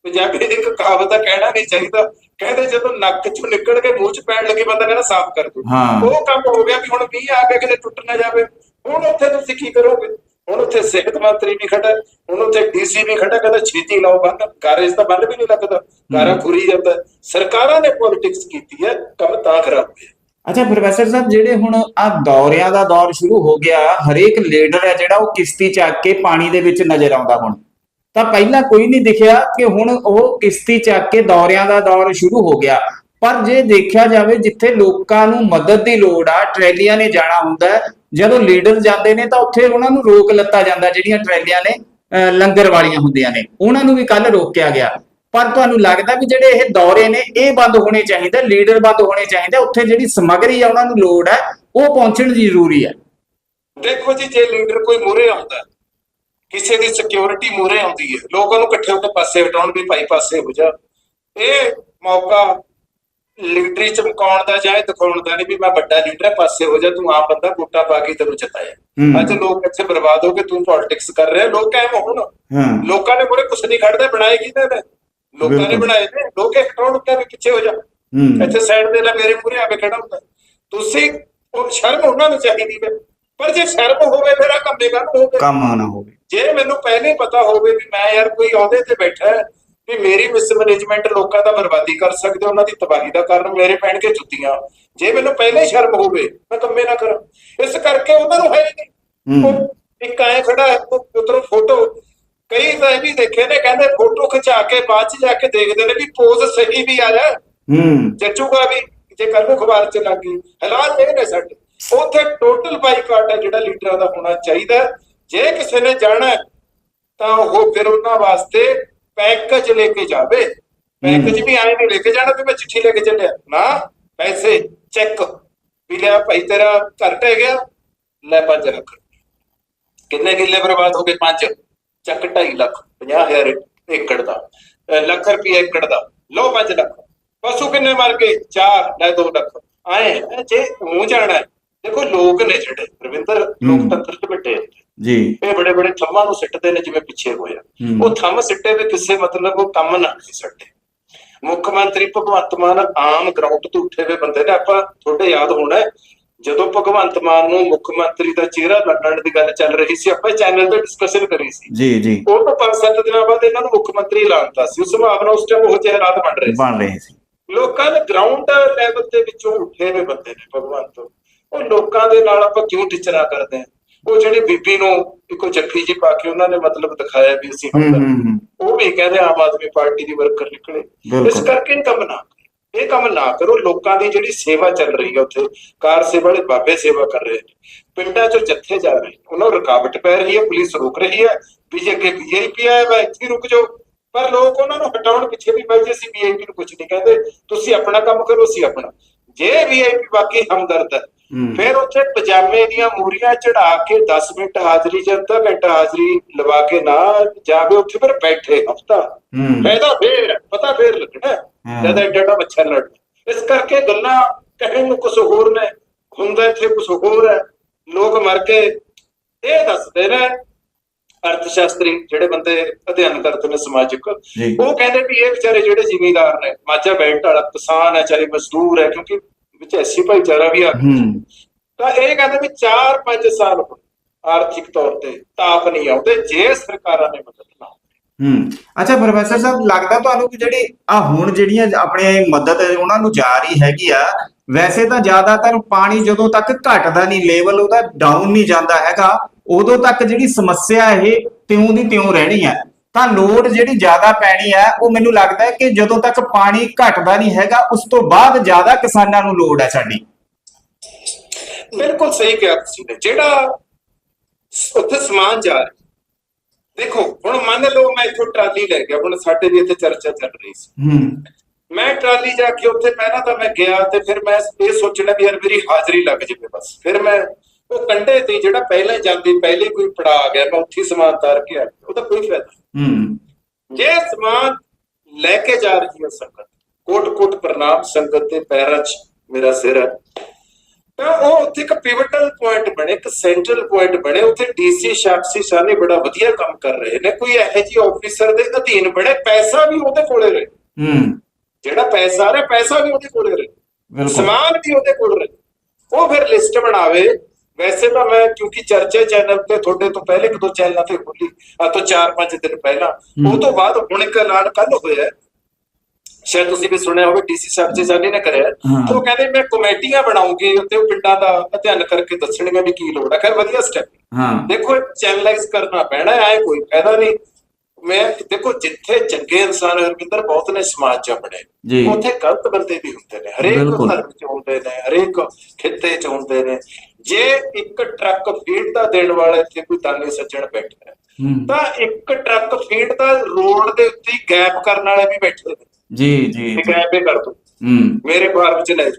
ਪੰਜਾਬੀ ਦੀ ਇੱਕ ਕਹਾਵਤ ਆ ਕਹਿਣਾ ਨਹੀਂ ਚਾਹੀਦਾ। ਕਹਿੰਦੇ ਜਦੋਂ ਨੱਕ ਚੋਂ ਨਿਕਲ ਕੇ ਮੂੰਹ ਚ ਪੈਣ ਲੱਗੇ ਬੰਦਾ ਕਹਿੰਦਾ ਸਾਫ਼ ਕਰ ਦੋ ਹਾਂ। ਉਹ ਕੰਮ ਹੋ ਗਿਆ ਵੀ ਹੁਣ ਮੀਂਹ ਆ ਗਿਆ ਕਿਤੇ ਟੁੱਟ ਨਾ ਜਾਵੇ। ਹੁਣ ਉੱਥੇ ਤੁਸੀਂ ਕੀ ਕਰੋਗੇ? ਹੁਣ ਉੱਥੇ ਸਿਹਤ ਮੰਤਰੀ ਨਹੀਂ ਖੜਾ ਹੁਣ ਉੱਥੇ ਡੀਸੀ ਨਹੀਂ ਖੜਾ ਕਹਿੰਦਾ ਛੇਤੀ ਲਾਓ ਬੰਦ। ਕਾਰਜ ਤਾਂ ਬੰਦ ਵੀ ਨਹੀਂ ਲੱਗਦਾ। ਕਾਰਾ ਖੁਰੀ ਜਾਂਦਾ। ਸਰਕਾਰਾਂ ਨੇ ਪੋਲਿਟਿਕਸ ਕੀਤੀ ਹੈ ਕੰਮ ਤਾਂ ਖਰਾਬ ਹੋਇਆ। ਅੱਛਾ ਪ੍ਰੋਫੈਸਰ ਸਾਹਿਬ ਜਿਹੜੇ ਹੁਣ ਆ ਦੌਰਿਆਂ ਦਾ ਦੌਰ ਸ਼ੁਰੂ ਹੋ ਗਿਆ ਹਰੇਕ ਲੀਡਰ ਹੈ ਜਿਹੜਾ ਉਹ ਕਿਸ਼ਤੀ ਚੱਕ ਕੇ ਪਾਣੀ ਦੇ ਵਿੱਚ ਨਜ਼ਰ ਆਉਂਦਾ ਹੁਣ। ਤਾਂ ਪਹਿਲਾਂ ਕੋਈ ਨਹੀਂ ਦਿਖਿਆ ਕਿ ਹੁਣ ਉਹ ਕਿਸ਼ਤੀ ਚੱਕ ਕੇ ਦੌਰਿਆਂ ਦਾ ਦੌਰ ਸ਼ੁਰੂ ਹੋ ਗਿਆ। ਪਰ ਜੇ ਦੇਖਿਆ ਜਾਵੇ, ਜਿੱਥੇ ਲੋਕਾਂ ਨੂੰ ਮਦਦ ਦੀ ਲੋੜ ਆ, ਟਰੈਲੀਆਂ ਨੇ ਜਾਣਾ ਹੁੰਦਾ ਜਦੋਂ ਲੀਡਰ ਜਾਂਦੇ ਨੇ, ਤਾਂ ਉੱਥੇ ਉਹਨਾਂ ਨੂੰ ਰੋਕ ਲੱਤਾ ਜਾਂਦਾ, ਜਿਹੜੀਆਂ ਟਰੈਲੀਆਂ ਨੇ ਲੰਗਰ ਵਾਲੀਆਂ ਹੁੰਦੀਆਂ ਨੇ। ਉਹਨਾਂ ਨੂੰ ਵੀ ਕੱਲ ਰੋਕਿਆ ਗਿਆ। ਪਰ ਤੁਹਾਨੂੰ ਲੱਗਦਾ ਵੀ ਜਿਹੜੇ ਇਹ ਦੌਰੇ ਨੇ, ਇਹ ਬੰਦ ਹੋਣੇ ਚਾਹੀਦੇ, ਲੀਡਰ ਬੰਦ ਹੋਣੇ ਚਾਹੀਦੇ, ਉੱਥੇ ਜਿਹੜੀ ਸਮੱਗਰੀ ਆ, ਉਹਨਾਂ ਨੂੰ ਲੋੜ ਹੈ, ਉਹ ਪਹੁੰਚਣ ਦੀ ਜ਼ਰੂਰੀ ਹੈ। ਦੇਖੋ ਜੀ, ਜੇ ਲੀਡਰ ਕੋਈ ਮੂਰੇ ਆਉਂਦਾ ਕਿਸੇ ਦੀ ਸਿਕਿਉਰਿਟੀ ਮੂਰੇ ਆਉਂਦੀ ਹੈ। ਲੋਕਾਂ ਨੂੰ ਇਕੱਠੇ ਹੋ ਕੇ ਪਾਸੇ ਹਟਾਉਣ ਵੀ ਭਾਈ ਪਾਸੇ ਹੋ ਜਾ। ਇਹ ਮੌਕਾ ਲੀਡਰੀ ਚਮਕਾਉਣ ਦਾ ਜਾਂ ਇਹ ਦਿਖਾਉਣ ਦਾ ਨਹੀਂ ਵੀ ਮੈਂ ਵੱਡਾ ਲੀਡਰ ਪਾਸੇ ਹੋ ਜਾ ਤੂੰ ਆਮ ਬੰਦਾ ਵੋਟਾਂ ਪਾ ਕੇ ਤੈਨੂੰ ਜਿਤਾਇਆ। ਹੂੰ। ਅੱਜ ਲੋਕ ਇੱਥੇ ਬਰਬਾਦ ਹੋ ਕੇ ਤੂੰ ਪੋਲਿਟਿਕਸ ਕਰ ਰਿਹਾ। ਲੋਕ ਐਵੇਂ ਹੁਣ। ਲੋਕਾਂ ਨੇ ਕੋਲੇ ਕੁਛ ਨਹੀਂ ਖੜਦੇ ਬਣਾਏ ਕਿਹਦੇ ਨੇ ਲੋਕਾਂ ਨੇ। ਬਣਾਏ ਨੇ। ਲੋਕ ਇੱਕ ਕੌਣ ਉੱਤੇ ਵੀ ਪਿੱਛੇ ਹੋ ਜਾ। ਇੱਥੇ ਸਾਈਡ ਦੇ ਲੈ ਮੇਰੇ ਮੂਹਰੇ ਆ ਕੇ ਖੜਾ ਹੁੰਦਾ। ਤੁਸੀਂ ਉਹ ਸ਼ਰਮ ਉਹਨਾਂ ਨੂੰ ਚਾਹੀਦੀ ਹੈ। ਪਰ ਜੇ ਸ਼ਰਮ ਹੋਵੇ ਫਿਰ ਆ ਕੰਮੇ ਕਰ ਹੋਵੇ। ਕੰਮ ਨਾ ਹੋਵੇ। ਜੇ ਮੈਨੂੰ ਪਹਿਲੇ ਪਤਾ ਹੋਵੇ ਵੀ ਮੈਂ ਯਾਰ ਕੋਈ ਅਹੁਦੇ ਤੇ ਬੈਠਾ ਹੈ ਵੀ ਮੇਰੀ ਮਿਸਮੈਨੇਜਮੈਂਟ ਲੋਕਾਂ ਦਾ ਬਰਬਾਦੀ ਕਰ ਸਕਦੇ ਉਹਨਾਂ ਦੀ ਤਬਾਹੀ ਦਾ ਕਾਰਨ ਮੇਰੇ ਪੈਣਗੇ ਜੁੱਤੀਆਂ। ਜੇ ਮੈਨੂੰ ਪਹਿਲੇ ਸ਼ਰਮ ਹੋਵੇ ਮੈਂ ਕੰਮੇ ਨਾ ਕਰਾਂ। ਇਸ ਕਰਕੇ ਉਹਨਾਂ ਨੂੰ ਹੈ ਨਹੀਂ। ਇੱਕ ਐ ਖੜਾ ਉਧਰੋਂ ਫੋਟੋ ਕਈ ਤਾਂ ਇਹ ਵੀ ਦੇਖੇ ਨੇ ਕਹਿੰਦੇ ਫੋਟੋ ਖਿਚਾ ਕੇ ਬਾਅਦ ਚ ਜਾ ਕੇ ਦੇਖਦੇ ਨੇ ਵੀ ਪੋਜ਼ ਸਹੀ ਵੀ ਆ ਜਾ ਹੂੰ। ਜੱਜੂਗਾ ਵੀ ਜੇ ਕੱਲ ਨੂੰ ਅਖਬਾਰ ਚ ਲੱਗ ਗਈ। ਹਾਲਾਤ ਇਹ ਨੇ ਸਾਡੇ। ਉੱਥੇ ਟੋਟਲ ਬਾਈਕਾਟ ਹੈ ਜਿਹੜਾ ਲੀਡਰਾਂ ਦਾ ਹੋਣਾ ਚਾਹੀਦਾ ਹੈ। ਜੇ ਕਿਸੇ ਨੇ ਜਾਣਾ ਤਾਂ ਉਹ ਫਿਰ ਉਹਨਾਂ ਵਾਸਤੇ ਪੈਕੇਜ ਲੈ ਕੇ ਜਾਵੇ। ਪੈਕੇਜ ਵੀ ਆਏ ਨਹੀਂ ਲੈ ਕੇ ਜਾਣਾ ਵੀ ਮੈਂ ਚਿੱਠੀ ਲੈ ਕੇ ਚੱਲਿਆ। ਨਾ ਪੈਸੇ ਚੈੱਕ ਵੀ ਲਿਆ ਭਾਈ ਤੇਰਾ ਘਰ ਟਹਿ ਗਿਆ ਲੈ 5 ਲੱਖ। ਕਿੰਨੇ ਕਿੱਲੇ ਬਰਬਾਦ ਹੋ ਗਏ 5 ਚੱਕ 2.5 ਲੱਖ 50000 ਏਕੜ ਦਾ। ਲੱਖ ਰੁਪਏ ਏਕੜ ਦਾ। ਲਓ 5 ਲੱਖ। ਪਸ਼ੂ ਕਿੰਨੇ ਮਰ ਗਏ? 4 ਲੈ 2 ਲੱਖ। ਆਏ ਜੇ ਉਹ ਜਾਣਾ ਦੇਖੋ ਲੋਕ ਨੇ ਜਿਹੜੇ ਰਵਿੰਦਰ ਲੋਕਤੰਤਰ ਚ ਹੁੰਦੇ। ਜੀ। ਇਹ ਬੜੇ ਬੜੇ ਥੰਮਾਂ ਨੂੰ ਸਿੱਟਦੇ ਨੇ ਜਿਵੇਂ ਪਿੱਛੇ ਹੋਇਆ। ਉਹ ਥੰਮ ਸਿੱਟੇ ਦੇ ਕਿਸੇ ਮਤਲਬ ਉਹ ਕੰਮ ਨਾ ਨਹੀਂ ਸੱਟੇ ਮੁੱਖ ਮੰਤਰੀ ਭਗਵੰਤ ਮਾਨ ਆਮ ਗਰਾਊਂਡ ਤੋਂ ਉੱਠੇ ਹੋਏ ਬੰਦੇ ਨੇ। ਆਪਾਂ ਤੁਹਾਡੇ ਯਾਦ ਹੋਣਾ ਜਦੋਂ ਭਗਵੰਤ ਮਾਨ ਨੂੰ ਮੁੱਖ ਮੰਤਰੀ ਦਾ ਚਿਹਰਾ ਲੱਗਣ ਦੀ ਗੱਲ ਚੱਲ ਰਹੀ ਸੀ ਆਪਾਂ ਚੈਨਲ ਤੇ ਡਿਸਕਸ਼ਨ ਕਰੀ ਸੀ। ਜੀ ਜੀ। ਉਹ ਤੋਂ ਪੰਜ ਸੱਤ ਦਿਨਾਂ ਬਾਅਦ ਇਹਨਾਂ ਨੂੰ ਮੁੱਖ ਮੰਤਰੀ ਐਲਾਨਤਾ ਸੀ। ਉਸ ਸੰਭਾਵਨਾ ਉਸ ਟਾਈਮ ਉਹ ਜਿਹੇ ਹਾਲਾਤ ਬਣ ਰਹੇ ਸੀ। ਬਣ ਰਹੇ ਸੀ। ਲੋਕਾਂ ਦੇ ਗਰਾਊਂਡ ਲੈਵਲ ਦੇ ਵਿੱਚੋਂ ਉੱਠੇ ਹੋਏ ਬੰਦੇ ਨੇ ਭਗਵੰਤ। ਉਹ ਲੋਕਾਂ ਦੇ ਨਾਲ ਆਪਾਂ ਕਿਉਂ ਟਿਚਰਾ ਕਰਦੇ ਹਾਂ? ਉਹ ਜਿਹੜੀ ਬੀਬੀ ਨੂੰ ਇੱਕੋ ਜੱਫੀ ਜੀ ਪਾ ਕੇ ਉਹਨਾਂ ਨੇ ਮਤਲਬ ਦਿਖਾਇਆ ਵੀ ਅਸੀਂ ਉਹ ਵੀ ਕਹਿੰਦੇ ਆਮ ਆਦਮੀ ਪਾਰਟੀ ਦੀ ਵਰਕਰ ਨਿਕਲੇ। ਇਸ ਕਰਕੇ ਕੰਮ ਨਾ ਕਰੋ। ਇਹ ਕੰਮ ਨਾ ਕਰੋ। ਲੋਕਾਂ ਦੀ ਜਿਹੜੀ ਸੇਵਾ ਚੱਲ ਰਹੀ ਹੈ ਉੱਥੇ ਕਾਰ ਸੇਵਾ ਵਾਲੇ ਬਾਬੇ ਸੇਵਾ ਕਰ ਰਹੇ ਨੇ। ਪਿੰਡਾਂ 'ਚੋਂ ਜੱਥੇ ਜਾ ਰਹੇ ਉਹਨਾਂ ਨੂੰ ਰੁਕਾਵਟ ਪੈ ਰਹੀ ਹੈ ਪੁਲਿਸ ਰੋਕ ਰਹੀ ਹੈ। ਵੀ ਜੇ ਅੱਗੇ ਵੀਆਈਪੀ ਆਇਆ ਵਾ ਇੱਥੇ ਰੁਕ ਜਾਓ। ਪਰ ਲੋਕ ਉਹਨਾਂ ਨੂੰ ਹਟਾਉਣ ਪਿੱਛੇ ਵੀ ਬੈਠੇ ਸੀ ਵੀਆਈਪੀ ਨੂੰ ਕੁਝ ਨਹੀਂ ਕਹਿੰਦੇ। ਤੁਸੀਂ ਆਪਣਾ ਕੰਮ ਕਰੋ ਅਸੀਂ ਆਪਣਾ। ਜੇ ਵੀਆਈਪੀ ਬਾਕੀ ਹਮਦਰਦ ਹੂੰ ਫਿਰ ਉੱਥੇ ਪਜਾਮੇ ਦੀਆਂ ਮੂਰੀਆਂ ਚੜਾ ਕੇ 10 ਮਿੰਟ ਹਾਜ਼ਰੀ ਜਾਂ ਅੱਧਾ ਘੰਟਾ ਹਾਜ਼ਰੀ ਲਵਾ ਕੇ ਨਾ ਜਾਵੇ ਉੱਥੇ ਫਿਰ ਬੈਠੇ ਹਫਤਾ। ਫਾਇਦਾ ਫੇਰ ਪਤਾ ਫੇਰ ਲੱਗਣਾ। ਜਦ ਐਡਾ ਐਡਾ ਬੱਚਾ ਲੜ ਇਸ ਕਰਕੇ ਗੱਲਾਂ ਕਹਿਣ ਨੂੰ ਕੁਝ ਹੋਰ ਨੇ। ਹੁੰਦਾ ਇੱਥੇ ਕੁਝ ਹੋਰ ਹੈ। ਲੋਕ ਮਰ ਕੇ ਇਹ ਦੱਸਦੇ ਨੇ ਅਰਥ ਸ਼ਾਸਤਰੀ ਜਿਹੜੇ ਬੰਦੇ ਅਧਿਐਨ ਕਰਦੇ ਨੇ ਸਮਾਜਿਕ ਉਹ ਕਹਿੰਦੇ ਵੀ ਇਹ ਵਿਚਾਰੇ ਜਿਹੜੇ ਜ਼ਿਮੀਂਦਾਰ ਨੇ ਮਾਝਾ ਬੈਲਟ ਵਾਲਾ ਕਿਸਾਨ ਹੈ ਚਾਹੇ ਮਜ਼ਦੂਰ ਹੈ ਕਿਉਂਕਿ ਵਿੱਚ ਐਸੀ ਭਾਈਚਾਰਾ ਵੀ ਆ ਤਾਂ ਇਹ ਕਹਿੰਦੇ ਵੀ 4-5 ਸਾਲ ਆਰਥਿਕ ਤੌਰ ਤੇ ਤਾਪ ਨਹੀਂ ਆਉਂਦੇ ਜੇ ਸਰਕਾਰਾਂ ਨੇ ਮਦਦ ਨਾ ਹੂੰ। ਅੱਛਾ ਪ੍ਰੋਫੈਸਰ ਸਾਹਿਬ ਲੱਗਦਾ ਤੁਹਾਨੂੰ ਕਿ ਜਿਹੜੀ ਆ ਹੁਣ ਜਿਹੜੀਆਂ ਆਪਣੇ ਮਦਦ ਉਹਨਾਂ ਨੂੰ ਜਾ ਰਹੀ ਹੈਗੀ ਆ ਵੈਸੇ ਤਾਂ ਜ਼ਿਆਦਾਤਰ ਪਾਣੀ ਜਦੋਂ ਤੱਕ ਘਟਦਾ ਨਹੀਂ ਲੈਵਲ ਉਹਦਾ ਡਾਊਨ ਨਹੀਂ ਜਾਂਦਾ ਹੈਗਾ ਉਦੋਂ ਤੱਕ ਜਿਹੜੀ ਸਮੱਸਿਆ ਇਹ ਤਿਉਂ ਦੀ ਤਿਉਂ ਰਹਿਣੀ ਹੈ ਤਾਂ ਲੋਡ ਜਿਹੜੀ ਜ਼ਿਆਦਾ ਪੈਣੀ ਹੈ ਉਹ ਮੈਨੂੰ ਲੱਗਦਾ ਹੈ ਕਿ ਜਦੋਂ ਤੱਕ ਪਾਣੀ ਘਟਦਾ ਨਹੀਂ ਹੈਗਾ ਉਸ ਤੋਂ ਬਾਅਦ ਜ਼ਿਆਦਾ ਕਿਸਾਨਾਂ ਨੂੰ ਲੋੜ ਹੈ ਸਾਡੀ। ਬਿਲਕੁਲ ਸਹੀ ਕਿਹਾ ਤੁਸੀਂ ਨੇ। ਜਿਹੜਾ ਉੱਥੇ ਸਮਾਨ ਜਾ ਰਿਹਾ ਦੇਖੋ ਹੁਣ ਮੰਨ ਲਓ ਮੈਂ ਇੱਥੋਂ ਟਰਾਲੀ ਲੈ ਗਿਆ ਹੁਣ ਸਾਡੇ ਵੀ ਇੱਥੇ ਚਰਚਾ ਚੱਲ ਰਹੀ ਸੀ। ਹੂੰ। ਮੈਂ ਟਰਾਲੀ ਜਾ ਕੇ ਉੱਥੇ ਪਹਿਲਾਂ ਤਾਂ ਮੈਂ ਗਿਆ ਤੇ ਫਿਰ ਮੈਂ ਇਹ ਸੋਚਣਾ ਵੀ ਯਾਰ ਮੇਰੀ ਹਾਜ਼ਰੀ ਲੱਗ ਜਾਵੇ ਬਸ। ਫਿਰ ਮੈਂ ਉਹ ਕੰਡੇ ਤੇ ਜਿਹੜਾ ਪਹਿਲਾਂ ਜਾਂਦੀ ਪਹਿਲੇ ਕੋਈ ਪੜਾ ਆ ਗਿਆ ਮੈਂ ਉੱਥੇ ਸਮਾਨ ਤਾਰ ਕੇ ਆ ਗਿਆ ਉਹਦਾ ਕੋਈ ਫਾਇਦਾ। ਹੂੰ। ਜੇ ਸਮਾਨ ਲੈ ਕੇ ਜਾ ਰਹੀ ਹੈ ਸੰਗਤ ਕੋਟ ਕੋਟ ਪ੍ਰਣਾਮ ਸੰਗਤ ਦੇ ਪੈਰਾਂ 'ਚ ਮੇਰਾ ਸਿਰ ਹੈ ਤਾਂ ਉਹ ਉੱਥੇ ਇੱਕ ਪਿਵਟਲ ਪੁਆਇੰਟ ਬਣੇ ਇੱਕ ਸੈਂਟਰਲ ਪੁਆਇੰਟ ਬਣੇ। ਉੱਥੇ ਡੀਸੀ ਸ਼ਾਕਸੀ ਸਾਨੇ ਬੜਾ ਵਧੀਆ ਕੰਮ ਕਰ ਰਹੇ ਨੇ। ਕੋਈ ਇਹੋ ਜਿਹੀ ਆਫੀਸਰ ਦੇ ਅਧੀਨ ਬਣੇ ਪੈਸਾ ਵੀ ਉਹਦੇ ਕੋਲੇ ਰਹੇ। ਹੂੰ। ਜਿਹੜਾ ਪੈਸਾ ਆ ਰਿਹਾ ਪੈਸਾ ਵੀ ਉਹਦੇ ਕੋਲੇ ਰਹੇ। ਸਮਾਨ ਵੀ ਉਹਦੇ ਕੋਲ ਰਹੇ। ਉਹ ਫਿਰ ਲਿਸਟ ਬਣਾਵੇ ਵੈਸੇ ਤਾਂ ਮੈਂ ਕਿਉਂਕਿ ਚਰਚੇ ਚੈਨਲ ਤੇ ਤੁਹਾਡੇ ਤੋਂ ਪਹਿਲੇ ਇੱਕ ਦੋ ਚੈਨਲਾਂ ਤੇ ਖੁੱਲੀ ਆ ਤੋਂ 4-5 ਦਿਨ ਪਹਿਲਾਂ। ਉਹ ਤੋਂ ਬਾਅਦ ਹੁਣ ਇੱਕ ਐਲਾਨ ਕੱਲ ਹੋਇਆ। ਸ਼ਾਇਦ ਤੁਸੀਂ ਵੀ ਸੁਣਿਆ ਹੋਵੇ ਡੀਸੀ ਸਾਹਿਬ ਜੀ ਸਾਨੀ ਨੇ ਕਰਿਆ। ਉਹ ਕਹਿੰਦੇ ਮੈਂ ਕਮੇਟੀਆਂ ਬਣਾਉਂਗੀ ਉੱਤੇ ਉਹ ਪਿੰਡਾਂ ਦਾ ਅਧਿਐਨ ਕਰਕੇ ਦੱਸਣਗੇ ਵੀ ਕੀ ਲੋੜ ਹੈ। ਖੈਰ ਵਧੀਆ ਸਟੈਪ ਹਾਂ। ਦੇਖੋ ਚੈਨਲਾਈਜ਼ ਕਰਨਾ ਪੈਣਾ ਹੈ ਕੋਈ ਫਾਇਦਾ ਨਹੀਂ। ਮੈਂ ਦੇਖੋ ਜਿੱਥੇ ਚੰਗੇ ਇਨਸਾਨ ਹਰਵਿੰਦਰ ਬਹੁਤ ਨੇ ਸਮਾਜ ਚ ਆਪਣੇ। ਉੱਥੇ ਗਲਤ ਬੰਦੇ ਵੀ ਹੁੰਦੇ ਨੇ। ਹਰੇਕ। ਧਰਮ ਚ ਹੁੰਦੇ ਨੇ ਹਰੇਕ ਖਿੱਤੇ ਚ ਹੁੰਦੇ ਨੇ। ਜੇ ਇੱਕ ਟਰੱਕ ਫੀਡ ਦਾ ਦੇਣ ਵਾਲਾ ਇੱਥੇ ਕੋਈ ਦਾਨੀ ਸੱਜਣ ਬੈਠਾ ਹੈ ਤਾਂ ਇੱਕ ਟਰੱਕ ਫੀਡ ਦਾ ਰੋਡ ਦੇ ਉੱਤੇ ਗੈਪ ਕਰਨ ਵਾਲੇ ਵੀ ਬੈਠੇ ਨੇ। ਜੀ ਜੀ ਗੈਪ ਹੀ ਕਰ ਦੋ। ਮੇਰੇ ਫਾਰਮ ਚ ਲੈ।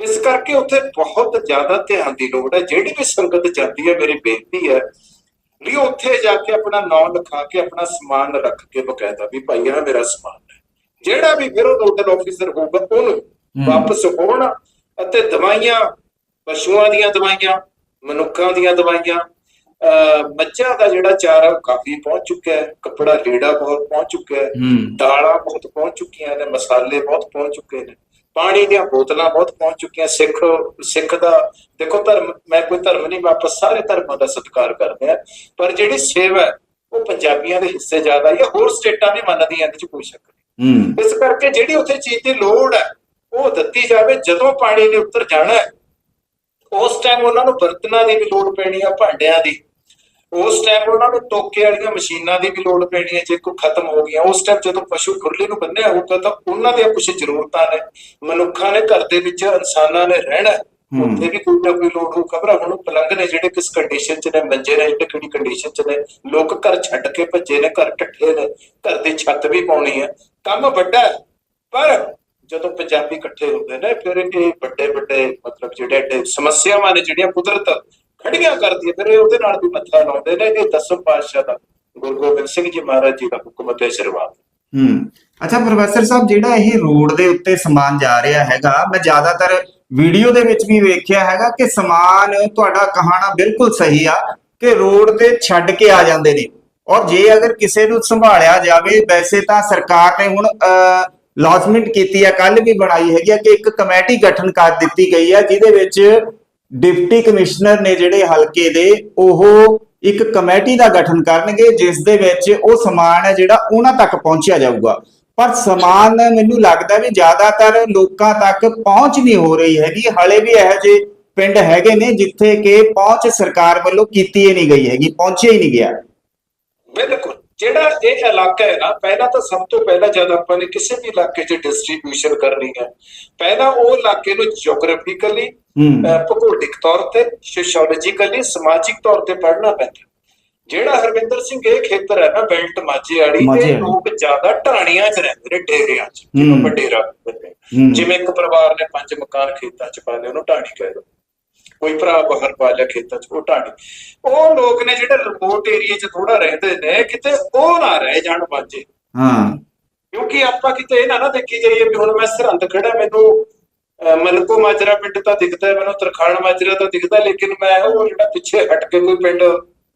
ਇਸ ਕਰਕੇ ਉੱਥੇ ਬਹੁਤ ਜ਼ਿਆਦਾ ਧਿਆਨ ਦੀ ਲੋੜ ਹੈ। ਜਿਹੜੀ ਵੀ ਸੰਗਤ ਜਾਂਦੀ ਹੈ ਮੇਰੀ ਬੇਨਤੀ ਹੈ ਵੀ ਉੱਥੇ ਜਾ ਕੇ ਆਪਣਾ ਨਾਮ ਲਿਖਾ ਕੇ ਆਪਣਾ ਸਮਾਨ ਰੱਖ ਕੇ ਬਕਾਇਦਾ ਵੀ ਭਾਈ ਆ ਮੇਰਾ ਸਮਾਨ ਹੈ। ਜਿਹੜਾ ਵੀ ਫਿਰ ਉਹ ਨੋਡਲ ਆਫੀਸਰ ਹੋਊਗਾ ਉਹਨੂੰ ਵਾਪਸ ਹੋਣ ਅਤੇ ਦਵਾਈਆਂ ਪਸ਼ੂਆਂ ਦੀਆਂ ਦਵਾਈਆਂ ਮਨੁੱਖਾਂ ਦੀਆਂ ਦਵਾਈਆਂ ਮੱਝਾਂ ਦਾ ਜਿਹੜਾ ਚਾਰਾ ਕਾਫੀ ਪਹੁੰਚ ਚੁੱਕਿਆ ਹੈ ਕੱਪੜਾ ਲੀੜਾ ਬਹੁਤ ਪਹੁੰਚ ਚੁੱਕਿਆ ਹੈ ਦਾਲਾਂ ਬਹੁਤ ਪਹੁੰਚ ਚੁੱਕੀਆਂ ਨੇ ਮਸਾਲੇ ਬਹੁਤ ਪਹੁੰਚ ਚੁੱਕੇ ਨੇ ਪਾਣੀ ਦੀਆਂ ਬੋਤਲਾਂ ਬਹੁਤ ਪਹੁੰਚ ਚੁੱਕੀਆਂ ਸਿੱਖ ਸਿੱਖ ਦਾ ਦੇਖੋ ਧਰਮ ਮੈਂ ਕੋਈ ਧਰਮ ਨਹੀਂ ਵਾਪਸ ਸਾਰੇ ਧਰਮਾਂ ਦਾ ਸਤਿਕਾਰ ਕਰਦੇ ਆ ਪਰ ਜਿਹੜੀ ਸੇਵਾ ਹੈ, ਉਹ ਪੰਜਾਬੀਆਂ ਦੇ ਹਿੱਸੇ ਜ਼ਿਆਦਾ ਹੈ ਹੋਰ ਸਟੇਟਾਂ ਵੀ ਮੰਨਦੀਆਂ ਇਹਦੇ ਚ ਕੋਈ ਸ਼ੱਕ ਨਹੀਂ। ਇਸ ਕਰਕੇ ਜਿਹੜੀ ਉੱਥੇ ਚੀਜ਼ ਦੀ ਲੋੜ ਹੈ ਉਹ ਦਿੱਤੀ ਜਾਵੇ ਜਦੋਂ ਪਾਣੀ ਨੇ ਉੱਤਰ ਜਾਣਾ ਹੈ ਉਸ ਟਾਈਮ ਉਹਨਾਂ ਨੂੰ ਬਰਤਨਾਂ ਦੀ ਵੀ ਲੋੜ ਪੈਣੀ ਆ ਭਾਂਡਿਆਂ ਦੀ। ਉਸ ਟਾਈਮ ਉਹਨਾਂ ਨੂੰ ਟੋਕੇ ਵਾਲੀਆਂ ਮਸ਼ੀਨਾਂ ਦੀ ਵੀ ਲੋੜ ਪੈਣੀ ਹੈ ਜੇ ਕੋਈ ਖਤਮ ਹੋ ਗਈਆਂ ਉਸ ਟਾਈਮ ਜਦੋਂ ਪਸ਼ੂ ਖੁਰਲੀ ਨੂੰ ਬੰਨਿਆ ਹੋਊਗਾ ਤਾਂ ਉਹਨਾਂ ਦੀਆਂ ਕੁਝ ਜ਼ਰੂਰਤਾਂ ਨੇ। ਮਨੁੱਖਾਂ ਨੇ ਘਰ ਦੇ ਵਿੱਚ ਇਨਸਾਨਾਂ ਨੇ ਰਹਿਣਾ। ਉੱਥੇ ਵੀ ਕੋਈ ਨਾ ਕੋਈ ਲੋੜ ਹੋ ਖਬਰ ਹੁਣ ਪਲੰਗ ਨੇ ਜਿਹੜੇ ਕਿਸ ਕੰਡੀਸ਼ਨ 'ਚ ਨੇ ਮੰਜੇ ਨੇ ਜਿਹੜੇ ਕਿਹੜੀ ਕੰਡੀਸ਼ਨ 'ਚ ਨੇ। ਲੋਕ ਘਰ ਛੱਡ ਕੇ ਭੱਜੇ ਨੇ ਘਰ ਟੱਠੇ ਨੇ। ਘਰ ਦੀ ਛੱਤ ਵੀ ਪਾਉਣੀ ਹੈ ਕੰਮ ਵੱਡਾ ਪਰ ਜਦੋਂ ਪੰਜਾਬੀ ਇਕੱਠੇ ਹੁੰਦੇ ਨੇ, ਫਿਰ ਇਹ ਵੱਡੇ ਵੱਡੇ ਮਤਲਬ ਜਿਹੜੇ ਐਡੇ ਸਮੱਸਿਆਵਾਂ ਨੇ, ਜਿਹੜੀਆਂ ਕੁਦਰਤ ਖੜੀਆਂ ਕਰਦੀ ਹੈ, ਫਿਰ ਇਹ ਉਹਦੇ ਨਾਲ ਵੀ ਮੱਥਾ ਲਾਉਂਦੇ ਨੇ, ਇਹ ਦਸਮ ਪਾਤਸ਼ਾਹ ਦਾ ਗੁਰੂ ਗੋਬਿੰਦ ਸਿੰਘ ਜੀ ਮਹਾਰਾਜ ਜੀ ਦਾ ਹੁਕਮ ਅਤੇ ਆਸ਼ੀਰਵਾਦ ਹੂੰ। ਅੱਛਾ, ਪ੍ਰੋਫੈਸਰ ਸਾਹਿਬ, ਜਿਹੜਾ ਇਹ ਰੋਡ ਦੇ ਉੱਤੇ ਸਮਾਨ ਜਾ ਰਿਹਾ ਹੈਗਾ, ਮੈਂ ਜ਼ਿਆਦਾਤਰ ਵੀਡੀਓ ਦੇ ਵਿੱਚ ਵੀ ਵੇਖਿਆ ਹੈਗਾ ਕਿ ਸਮਾਨ ਤੁਹਾਡਾ ਕਹਾਣਾ ਬਿਲਕੁਲ ਸਹੀ ਆ, ਕਿ ਰੋਡ ਤੇ ਛੱਡ ਕੇ ਆ ਜਾਂਦੇ ਨੇ। ਔਰ ਜੇ ਅਗਰ ਕਿਸੇ ਨੂੰ ਸੰਭਾਲਿਆ ਜਾਵੇ, ਵੈਸੇ ਤਾਂ ਸਰਕਾਰ ਨੇ ਹੁਣ ਲੌਸਮੈਂਟ ਕੀਤੀ ਆ ਕੱਲ ਵੀ ਬਣਾਈ ਹੈਗੀ ਆ ਕਿ ਇੱਕ ਕਮੇਟੀ ਗਠਨ ਕਰ ਦਿੱਤੀ ਗਈ ਆ, ਜਿਹਦੇ ਵਿੱਚ ਡਿਪਟੀ ਕਮਿਸ਼ਨਰ ਨੇ ਜਿਹੜੇ ਹਲਕੇ ਦੇ, ਉਹ ਇੱਕ ਕਮੇਟੀ ਦਾ ਗਠਨ ਕਰਨਗੇ, ਜਿਸ ਦੇ ਵਿੱਚ ਉਹ ਸਮਾਨ ਹੈ ਜਿਹੜਾ ਉਹਨਾਂ ਤੱਕ ਪਹੁੰਚਿਆ ਜਾਊਗਾ। ਪਰ ਸਮਾਨ ਮੈਨੂੰ ਲੱਗਦਾ ਵੀ ਜ਼ਿਆਦਾਤਰ ਲੋਕਾਂ ਤੱਕ ਪਹੁੰਚ ਨਹੀਂ ਹੋ ਰਹੀ ਹੈਗੀ। ਹਲੇ ਵੀ ਇਹੋ ਜਿਹੇ ਪਿੰਡ ਹੈਗੇ ਨੇ ਜਿੱਥੇ ਕਿ ਪਹੁੰਚ ਸਰਕਾਰ ਵੱਲੋਂ ਕੀਤੀ ਹੀ ਨਹੀਂ ਗਈ ਹੈਗੀ, ਪਹੁੰਚਿਆ ਹੀ ਨਹੀਂ ਗਿਆ। ਬਿਲਕੁਲ। ਜਿਹੜਾ ਇਹ ਇਲਾਕਾ ਹੈ ਨਾ ਪਹਿਲਾਂ ਤਾਂ ਸਭ ਤੋਂ ਪਹਿਲਾਂ ਜਦ ਆਪਾਂ ਨੇ ਕਿਸੇ ਵੀ ਇਲਾਕੇ 'ਚ ਡਿਸਟ੍ਰੀਬਿਊਸ਼ਨ ਕਰਨੀ ਹੈ ਪਹਿਲਾਂ ਉਹ ਇਲਾਕੇ ਨੂੰ ਜੀਓਗ੍ਰਾਫਿਕਲੀ ਭੂਗੋਲਿਕ ਤੌਰ ਤੇ ਸੋਸ਼ੀਓਲੋਜੀਕਲੀ ਸਮਾਜਿਕ ਤੌਰ ਤੇ ਪੜ੍ਹਨਾ ਪੈਂਦਾ ਜਿਹੜਾ ਹਰਵਿੰਦਰ ਸਿੰਘ ਇਹ ਖੇਤਰ ਹੈ ਨਾ ਬੈਲਟ ਮਾਝੇ ਵਾਲੀ ਵਾਲੀ। ਲੋਕ ਜ਼ਿਆਦਾ ਢਾਣੀਆਂ 'ਚ ਰਹਿੰਦੇ ਨੇ ਡੇਰਿਆਂ 'ਚ। ਜਿਹਨੂੰ ਆਪਾਂ ਡੇਰਾ ਕਹਿੰਦੇ ਨੇ। ਹੂੰ। ਜਿਵੇਂ ਇੱਕ ਪਰਿਵਾਰ ਨੇ ਪੰਜ ਮਕਾਨ ਖੇਤਾਂ 'ਚ ਪਾ ਲਏ ਉਹਨੂੰ ਢਾਣੀ ਕਹਿ ਦੋ ਕੋਈ ਭਰਾ ਬਾਹਰ ਪਾ ਲਿਆ ਖੇਤਾਂ 'ਚ ਉਹ ਢਾਣੀ ਉਹ ਲੋਕ ਨੇ ਜਿਹੜੇ ਰਿਮੋਟ ਏਰੀਆ 'ਚ ਥੋੜਾ ਰਹਿੰਦੇ ਨੇ ਕਿਤੇ ਉਹ ਨਾ ਰਹਿ ਜਾਣ ਮਾਝੇ ਹਾਂ। ਕਿਉਂਕਿ ਆਪਾਂ ਕਿਤੇ ਇਹ ਨਾ ਦੇਖੀ ਜਾਈਏ ਵੀ ਹੁਣ ਮੈਂ ਸਰਹੰਦ ਖੜਾ ਮੈਨੂੰ ਮਲਕੋ ਮਾਜਰਾ ਪਿੰਡ ਤਾਂ ਦਿਖਦਾ ਹੈ, ਮੈਨੂੰ ਤਰਖਾਣ ਮਾਜਰਾ ਤਾਂ ਦਿਖਦਾ ਲੇਕਿਨ ਮੈਂ ਉਹ ਜਿਹੜਾ ਪਿੱਛੇ ਹਟ ਕੇ ਕੋਈ ਪਿੰਡ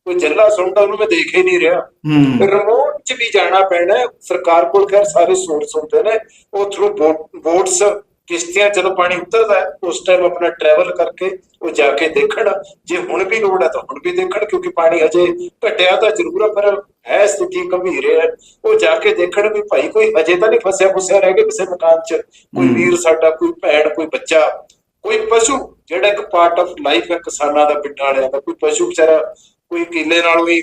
ਕੋਈ ਜੱਲਾ ਸੁਣਦਾ ਉਹਨੂੰ ਮੈਂ ਦੇਖ ਹੀ ਨਹੀਂ ਰਿਹਾ। ਰਿਮੋਟ 'ਚ ਵੀ ਜਾਣਾ ਪੈਣਾ। ਸਰਕਾਰ ਕੋਲ ਖੈਰ ਸਾਰੇ ਸੋਰਸ ਹੁੰਦੇ ਨੇ ਉਹ ਥਰੂ ਬੋਟਸ ਕਿਸ਼ਤੀਆਂ ਜਦੋਂ ਪਾਣੀ ਉਤਰਦਾ ਉਸ ਟਾਈਮ ਆਪਣਾ ਟਰੈਵਲ ਕਰਕੇ ਉਹ ਜਾ ਕੇ ਦੇਖਣ। ਜੇ ਹੁਣ ਵੀ ਲੋੜ ਹੈ ਤਾਂ ਹੁਣ ਵੀ ਦੇਖਣ ਕਿਉਂਕਿ ਪਾਣੀ ਹਜੇ ਘਟਿਆ ਤਾਂ ਜ਼ਰੂਰ ਹੈ ਪਰ ਹੈ ਸਥਿਤੀ ਗੰਭੀਰ ਹੈ। ਉਹ ਜਾ ਕੇ ਦੇਖਣ ਵੀ ਭਾਈ ਕੋਈ ਹਜੇ ਤਾਂ ਨਹੀਂ ਫਸਿਆ ਫੁਸਿਆ ਰਹਿ ਗਿਆ ਕਿਸੇ ਮਕਾਨ 'ਚ। ਕੋਈ। ਵੀਰ ਸਾਡਾ ਕੋਈ ਭੈਣ ਕੋਈ ਬੱਚਾ ਕੋਈ ਪਸ਼ੂ ਜਿਹੜਾ ਇੱਕ ਪਾਰਟ ਆਫ ਲਾਈਫ ਹੈ ਕਿਸਾਨਾਂ ਦਾ ਪਿੰਡਾਂ ਵਾਲਿਆਂ ਦਾ ਕੋਈ ਪਸ਼ੂ ਵਿਚਾਰਾ ਕੋਈ ਕਿੱਲੇ ਨਾਲ ਵੀ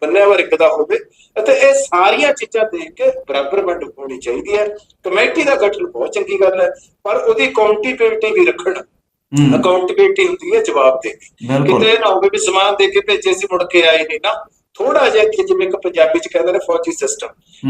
ਬੰਨਿਆ ਹੋਇਆ ਰਿਕਦਾ ਹੋਵੇ ਅਤੇ ਇਹ ਸਾਰੀਆਂ ਚੀਜ਼ਾਂ ਦੇਖ ਕੇ ਬਰਾਬਰ ਵੰਡ ਹੋਣੀ ਚਾਹੀਦੀ ਹੈ। ਕਮੇਟੀ ਦਾ ਗਠਨ ਬਹੁਤ ਚੰਗੀ ਗੱਲ ਹੈ ਪਰ ਉਹਦੀ ਅਕਾਊਂਟੇਬਿਲਟੀ ਵੀ ਰੱਖਣ। ਅਕਾਊਂਟੇਬਿਲਟੀ ਹੁੰਦੀ ਹੈ ਜਵਾਬ ਦੇ। ਕਿਤੇ ਨਾ ਹੋਵੇ ਵੀ ਸਮਾਨ ਦੇ ਕੇ ਭੇਜੇ ਸੀ ਮੁੜ ਕੇ ਆਏ ਨਹੀਂ ਨਾ। ਥੋੜਾ ਜਿਹਾ ਇੱਥੇ ਜਿਵੇਂ ਕਿ ਪੰਜਾਬੀ ਚ ਕਹਿੰਦੇ ਨੇ ਫੌਜੀ system.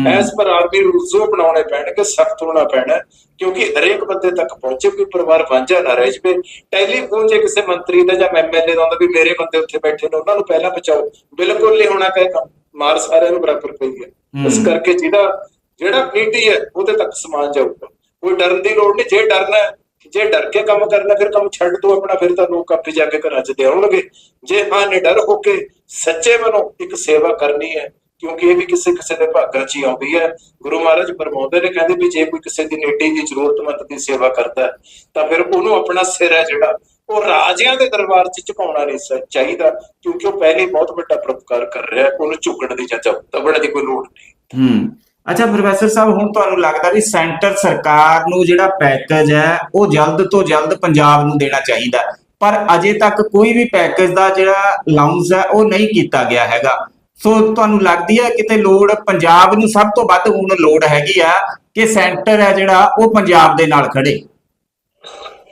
As per army rules ਉਹ ਬਣਾਉਣੇ ਪੈਣਗੇ ਸਖਤ ਹੋਣਾ ਪੈਣਾ ਕਿਉਂਕਿ ਹਰੇਕ ਬੰਦੇ ਤੱਕ ਪਹੁੰਚੇ ਕੋਈ ਪਰਿਵਾਰ ਵਾਂਝਾ ਨਾ ਰਹਿ ਜਵੇ। ਟੈਲੀਫੋਨ ਜੇ ਕਿਸੇ ਮੰਤਰੀ ਦਾ ਜਾਂ ਐਮਐਲਏ ਦਾ ਹੁੰਦਾ ਵੀ ਮੇਰੇ ਬੰਦੇ ਉੱਥੇ ਬੈਠੇ ਨੇ ਉਹਨਾਂ ਨੂੰ ਪਹਿਲਾਂ ਬਚਾਓ। ਬਿਲਕੁਲ ਨਹੀਂ ਹੋਣਾ ਕਹੇ ਕੰਮ। ਮਾਰ ਸਾਰਿਆਂ ਨੂੰ ਬਰਾਬਰ ਪਈ ਹੈ। ਇਸ। ਕਰਕੇ ਜਿਹਦਾ ਜਿਹੜਾ ਨੀਤੀ ਹੈ ਉਹਦੇ ਤੱਕ ਸਮਾਨ ਜਾਊਗਾ। ਕੋਈ ਡਰਨ ਦੀ ਲੋੜ ਨਹੀਂ। ਜੇ ਡਰਨਾ ਜੇ ਡਰ ਕੇ ਕੰਮ ਕਰਨਾ, ਫਿਰ ਕੰਮ ਛੱਡ ਦੋ ਆਪਣਾ, ਫਿਰ ਤਾਂ ਲੋਕ ਆਪੇ ਜਾ ਕੇ ਘਰਾਂ 'ਚ ਦੇਉਣਗੇ ਜੇ ਹਾਂ ਨਿਡਰ ਹੋ ਕੇ ਸੱਚੇ ਮਨੋਂ ਇੱਕ ਸੇਵਾ ਕਰਨੀ ਹੈ, ਕਿਉਂਕਿ ਇਹ ਵੀ ਕਿਸੇ ਕਿਸੇ ਦੇ ਭਾਗਾਂ 'ਚ ਹੀ ਆਉਂਦੀ ਹੈ। ਗੁਰੂ ਮਹਾਰਾਜ ਫਰਮਾਉਂਦੇ ਨੇ, ਕਹਿੰਦੇ ਵੀ ਜੇ ਕੋਈ ਕਿਸੇ ਦੀ ਨੇੜੇ ਦੀ ਜ਼ਰੂਰਤਮੰਦ ਦੀ ਸੇਵਾ ਕਰਦਾ ਤਾਂ ਫਿਰ ਉਹਨੂੰ ਆਪਣਾ ਸਿਰ ਹੈ ਜਿਹੜਾ, ਉਹ ਰਾਜਿਆਂ ਦੇ ਦਰਬਾਰ 'ਚ ਝੁਕਾਉਣਾ ਨਹੀਂ ਚਾਹੀਦਾ, ਕਿਉਂਕਿ ਉਹ ਪਹਿਲੇ ਬਹੁਤ ਵੱਡਾ ਪ੍ਰੋਪਕਾਰ ਕਰ ਰਿਹਾ ਉਹਨੂੰ ਝੁਕਣ ਦੀ ਜਾਂ ਦਬਣ ਦੀ ਕੋਈ ਲੋੜ ਨਹੀਂ। ਹੂੰ। ਅੱਛਾ ਪ੍ਰੋਫੈਸਰ ਸਾਹਿਬ ਹੁਣ ਤੁਹਾਨੂੰ ਲੱਗਦਾ ਵੀ ਸੈਂਟਰ ਸਰਕਾਰ ਨੂੰ ਜਿਹੜਾ ਪੈਕੇਜ ਹੈ ਉਹ ਜਲਦ ਤੋਂ ਜਲਦ ਪੰਜਾਬ ਨੂੰ ਦੇਣਾ ਚਾਹੀਦਾ। ਪਰ ਅਜੇ ਤੱਕ ਕੋਈ ਵੀ ਪੈਕੇਜ ਦਾ ਜਿਹੜਾ ਲਾਉਂਸ ਹੈ ਉਹ ਨਹੀਂ ਕੀਤਾ ਗਿਆ ਹੈਗਾ। ਸੋ ਤੁਹਾਨੂੰ ਲੱਗਦੀ ਹੈ ਕਿਤੇ ਲੋੜ ਪੰਜਾਬ ਨੂੰ ਸਭ ਤੋਂ ਵੱਧ ਹੁਣ ਲੋੜ ਹੈਗੀ ਆ ਕਿ ਸੈਂਟਰ ਹੈ ਜਿਹੜਾ ਉਹ ਪੰਜਾਬ ਦੇ ਨਾਲ ਖੜੇ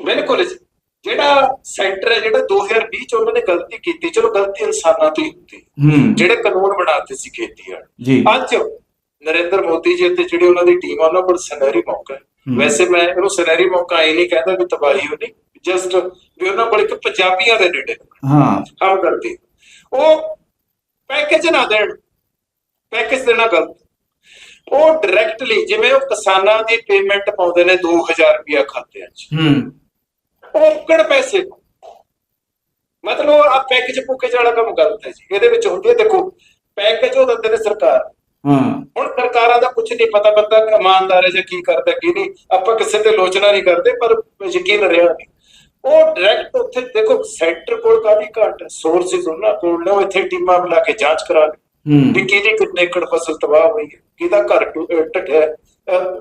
ਬਿਲਕੁਲ। ਜਿਹੜਾ ਸੈਂਟਰ ਹੈ ਜਿਹੜਾ 2020 ਚ ਉਹਨਾਂ ਨੇ ਗਲਤੀ ਕੀਤੀ ਚਲੋ ਗਲਤੀ ਇਨਸਾਨਾਂ ਤੋਂ ਹੀ ਹੁੰਦੀ ਜਿਹੜੇ ਕਾਨੂੰਨ ਬਣਾਤੇ ਸੀ ਖੇਤੀ ਵਾਲੇ ਜੀ। ਅੱਜ ਨਰਿੰਦਰ ਮੋਦੀ ਜੀ ਤੇ ਜਿਹੜੀ ਉਹਨਾਂ ਦੀ ਟੀਮ ਆ ਉਹਨਾਂ ਕੋਲ ਸੁਨਹਿਰੀ ਮੌਕਾ ਹੈ। ਵੈਸੇ ਮੈਂ ਇਹਨੂੰ ਸੁਨਹਿਰੀ ਮੌਕਾ ਇਹ ਨਹੀਂ ਕਹਿੰਦਾ ਵੀ ਤਬਾਹੀ ਹੋਣੀ ਜਸਟ ਵੀ ਉਹਨਾਂ ਕੋਲ ਇੱਕ ਪੰਜਾਬੀਆਂ ਦੇ ਨੇੜੇ। ਹਾਂ। ਹਮ ਕਰਦੀ ਉਹ ਪੈਕੇਜ ਨਾ ਦੇਣ ਪੈਕੇਜ ਦੇਣਾ ਗਲਤ। ਉਹ ਡਾਇਰੈਕਟਲੀ ਜਿਵੇਂ ਉਹ ਕਿਸਾਨਾਂ ਦੀ ਪੇਮੈਂਟ ਪਾਉਂਦੇ ਨੇ 2000 ਰੁਪਇਆ ਖਾਤਿਆਂ 'ਚ। ਹੂੰ। ਉਹ ਉੱਕਣ ਪੈਸੇ। ਮਤਲਬ ਆ ਪੈਕੇਜ ਪੁੱਕੇਜ ਵਾਲਾ ਕੰਮ ਗਲਤ ਹੈ ਜੀ। ਇਹਦੇ ਵਿੱਚ ਹੁੰਦੀ ਹੈ ਦੇਖੋ ਪੈਕੇਜ ਉਹ ਦਿੰਦੇ ਨੇ ਸਰਕਾਰ। ਹਾਂ ਹੁਣ ਸਰਕਾਰਾਂ ਦਾ ਕੁਝ ਨਹੀਂ ਪਤਾ ਬੰਦਾ ਇਮਾਨਦਾਰ ਹੈ ਜਾਂ ਕੀ ਕਰਦਾ ਕੀ ਨਹੀਂ। ਆਪਾਂ ਕਿਸੇ ਤੇ ਲੋਚਨਾ ਨਹੀਂ ਕਰਦੇ ਪਰ ਯਕੀਨ ਰਿਹਾ ਨਹੀਂ ਉਹ ਡਾਇਰੈਕਟ ਉੱਥੇ ਦੇਖੋ ਸੈਂਟਰ ਕੋਲ ਕਾਦੀ ਘੱਟ ਸੋਰਸਿਸ ਉਹਨਾਂ ਕੋਲ ਨੇ ਇੱਥੇ ਟੀਮਾਂ ਬੁਲਾ ਕੇ ਜਾਂਚ ਕਰਾ ਹੂੰ। ਵੀ ਕਿਹਦੀ ਕਿੰਨੇ ਏਕੜ ਫਸਲ ਤਬਾਹ ਹੋਈ ਹੈ ਕਿਹਦਾ ਘਰ ਟੱਟਿਆ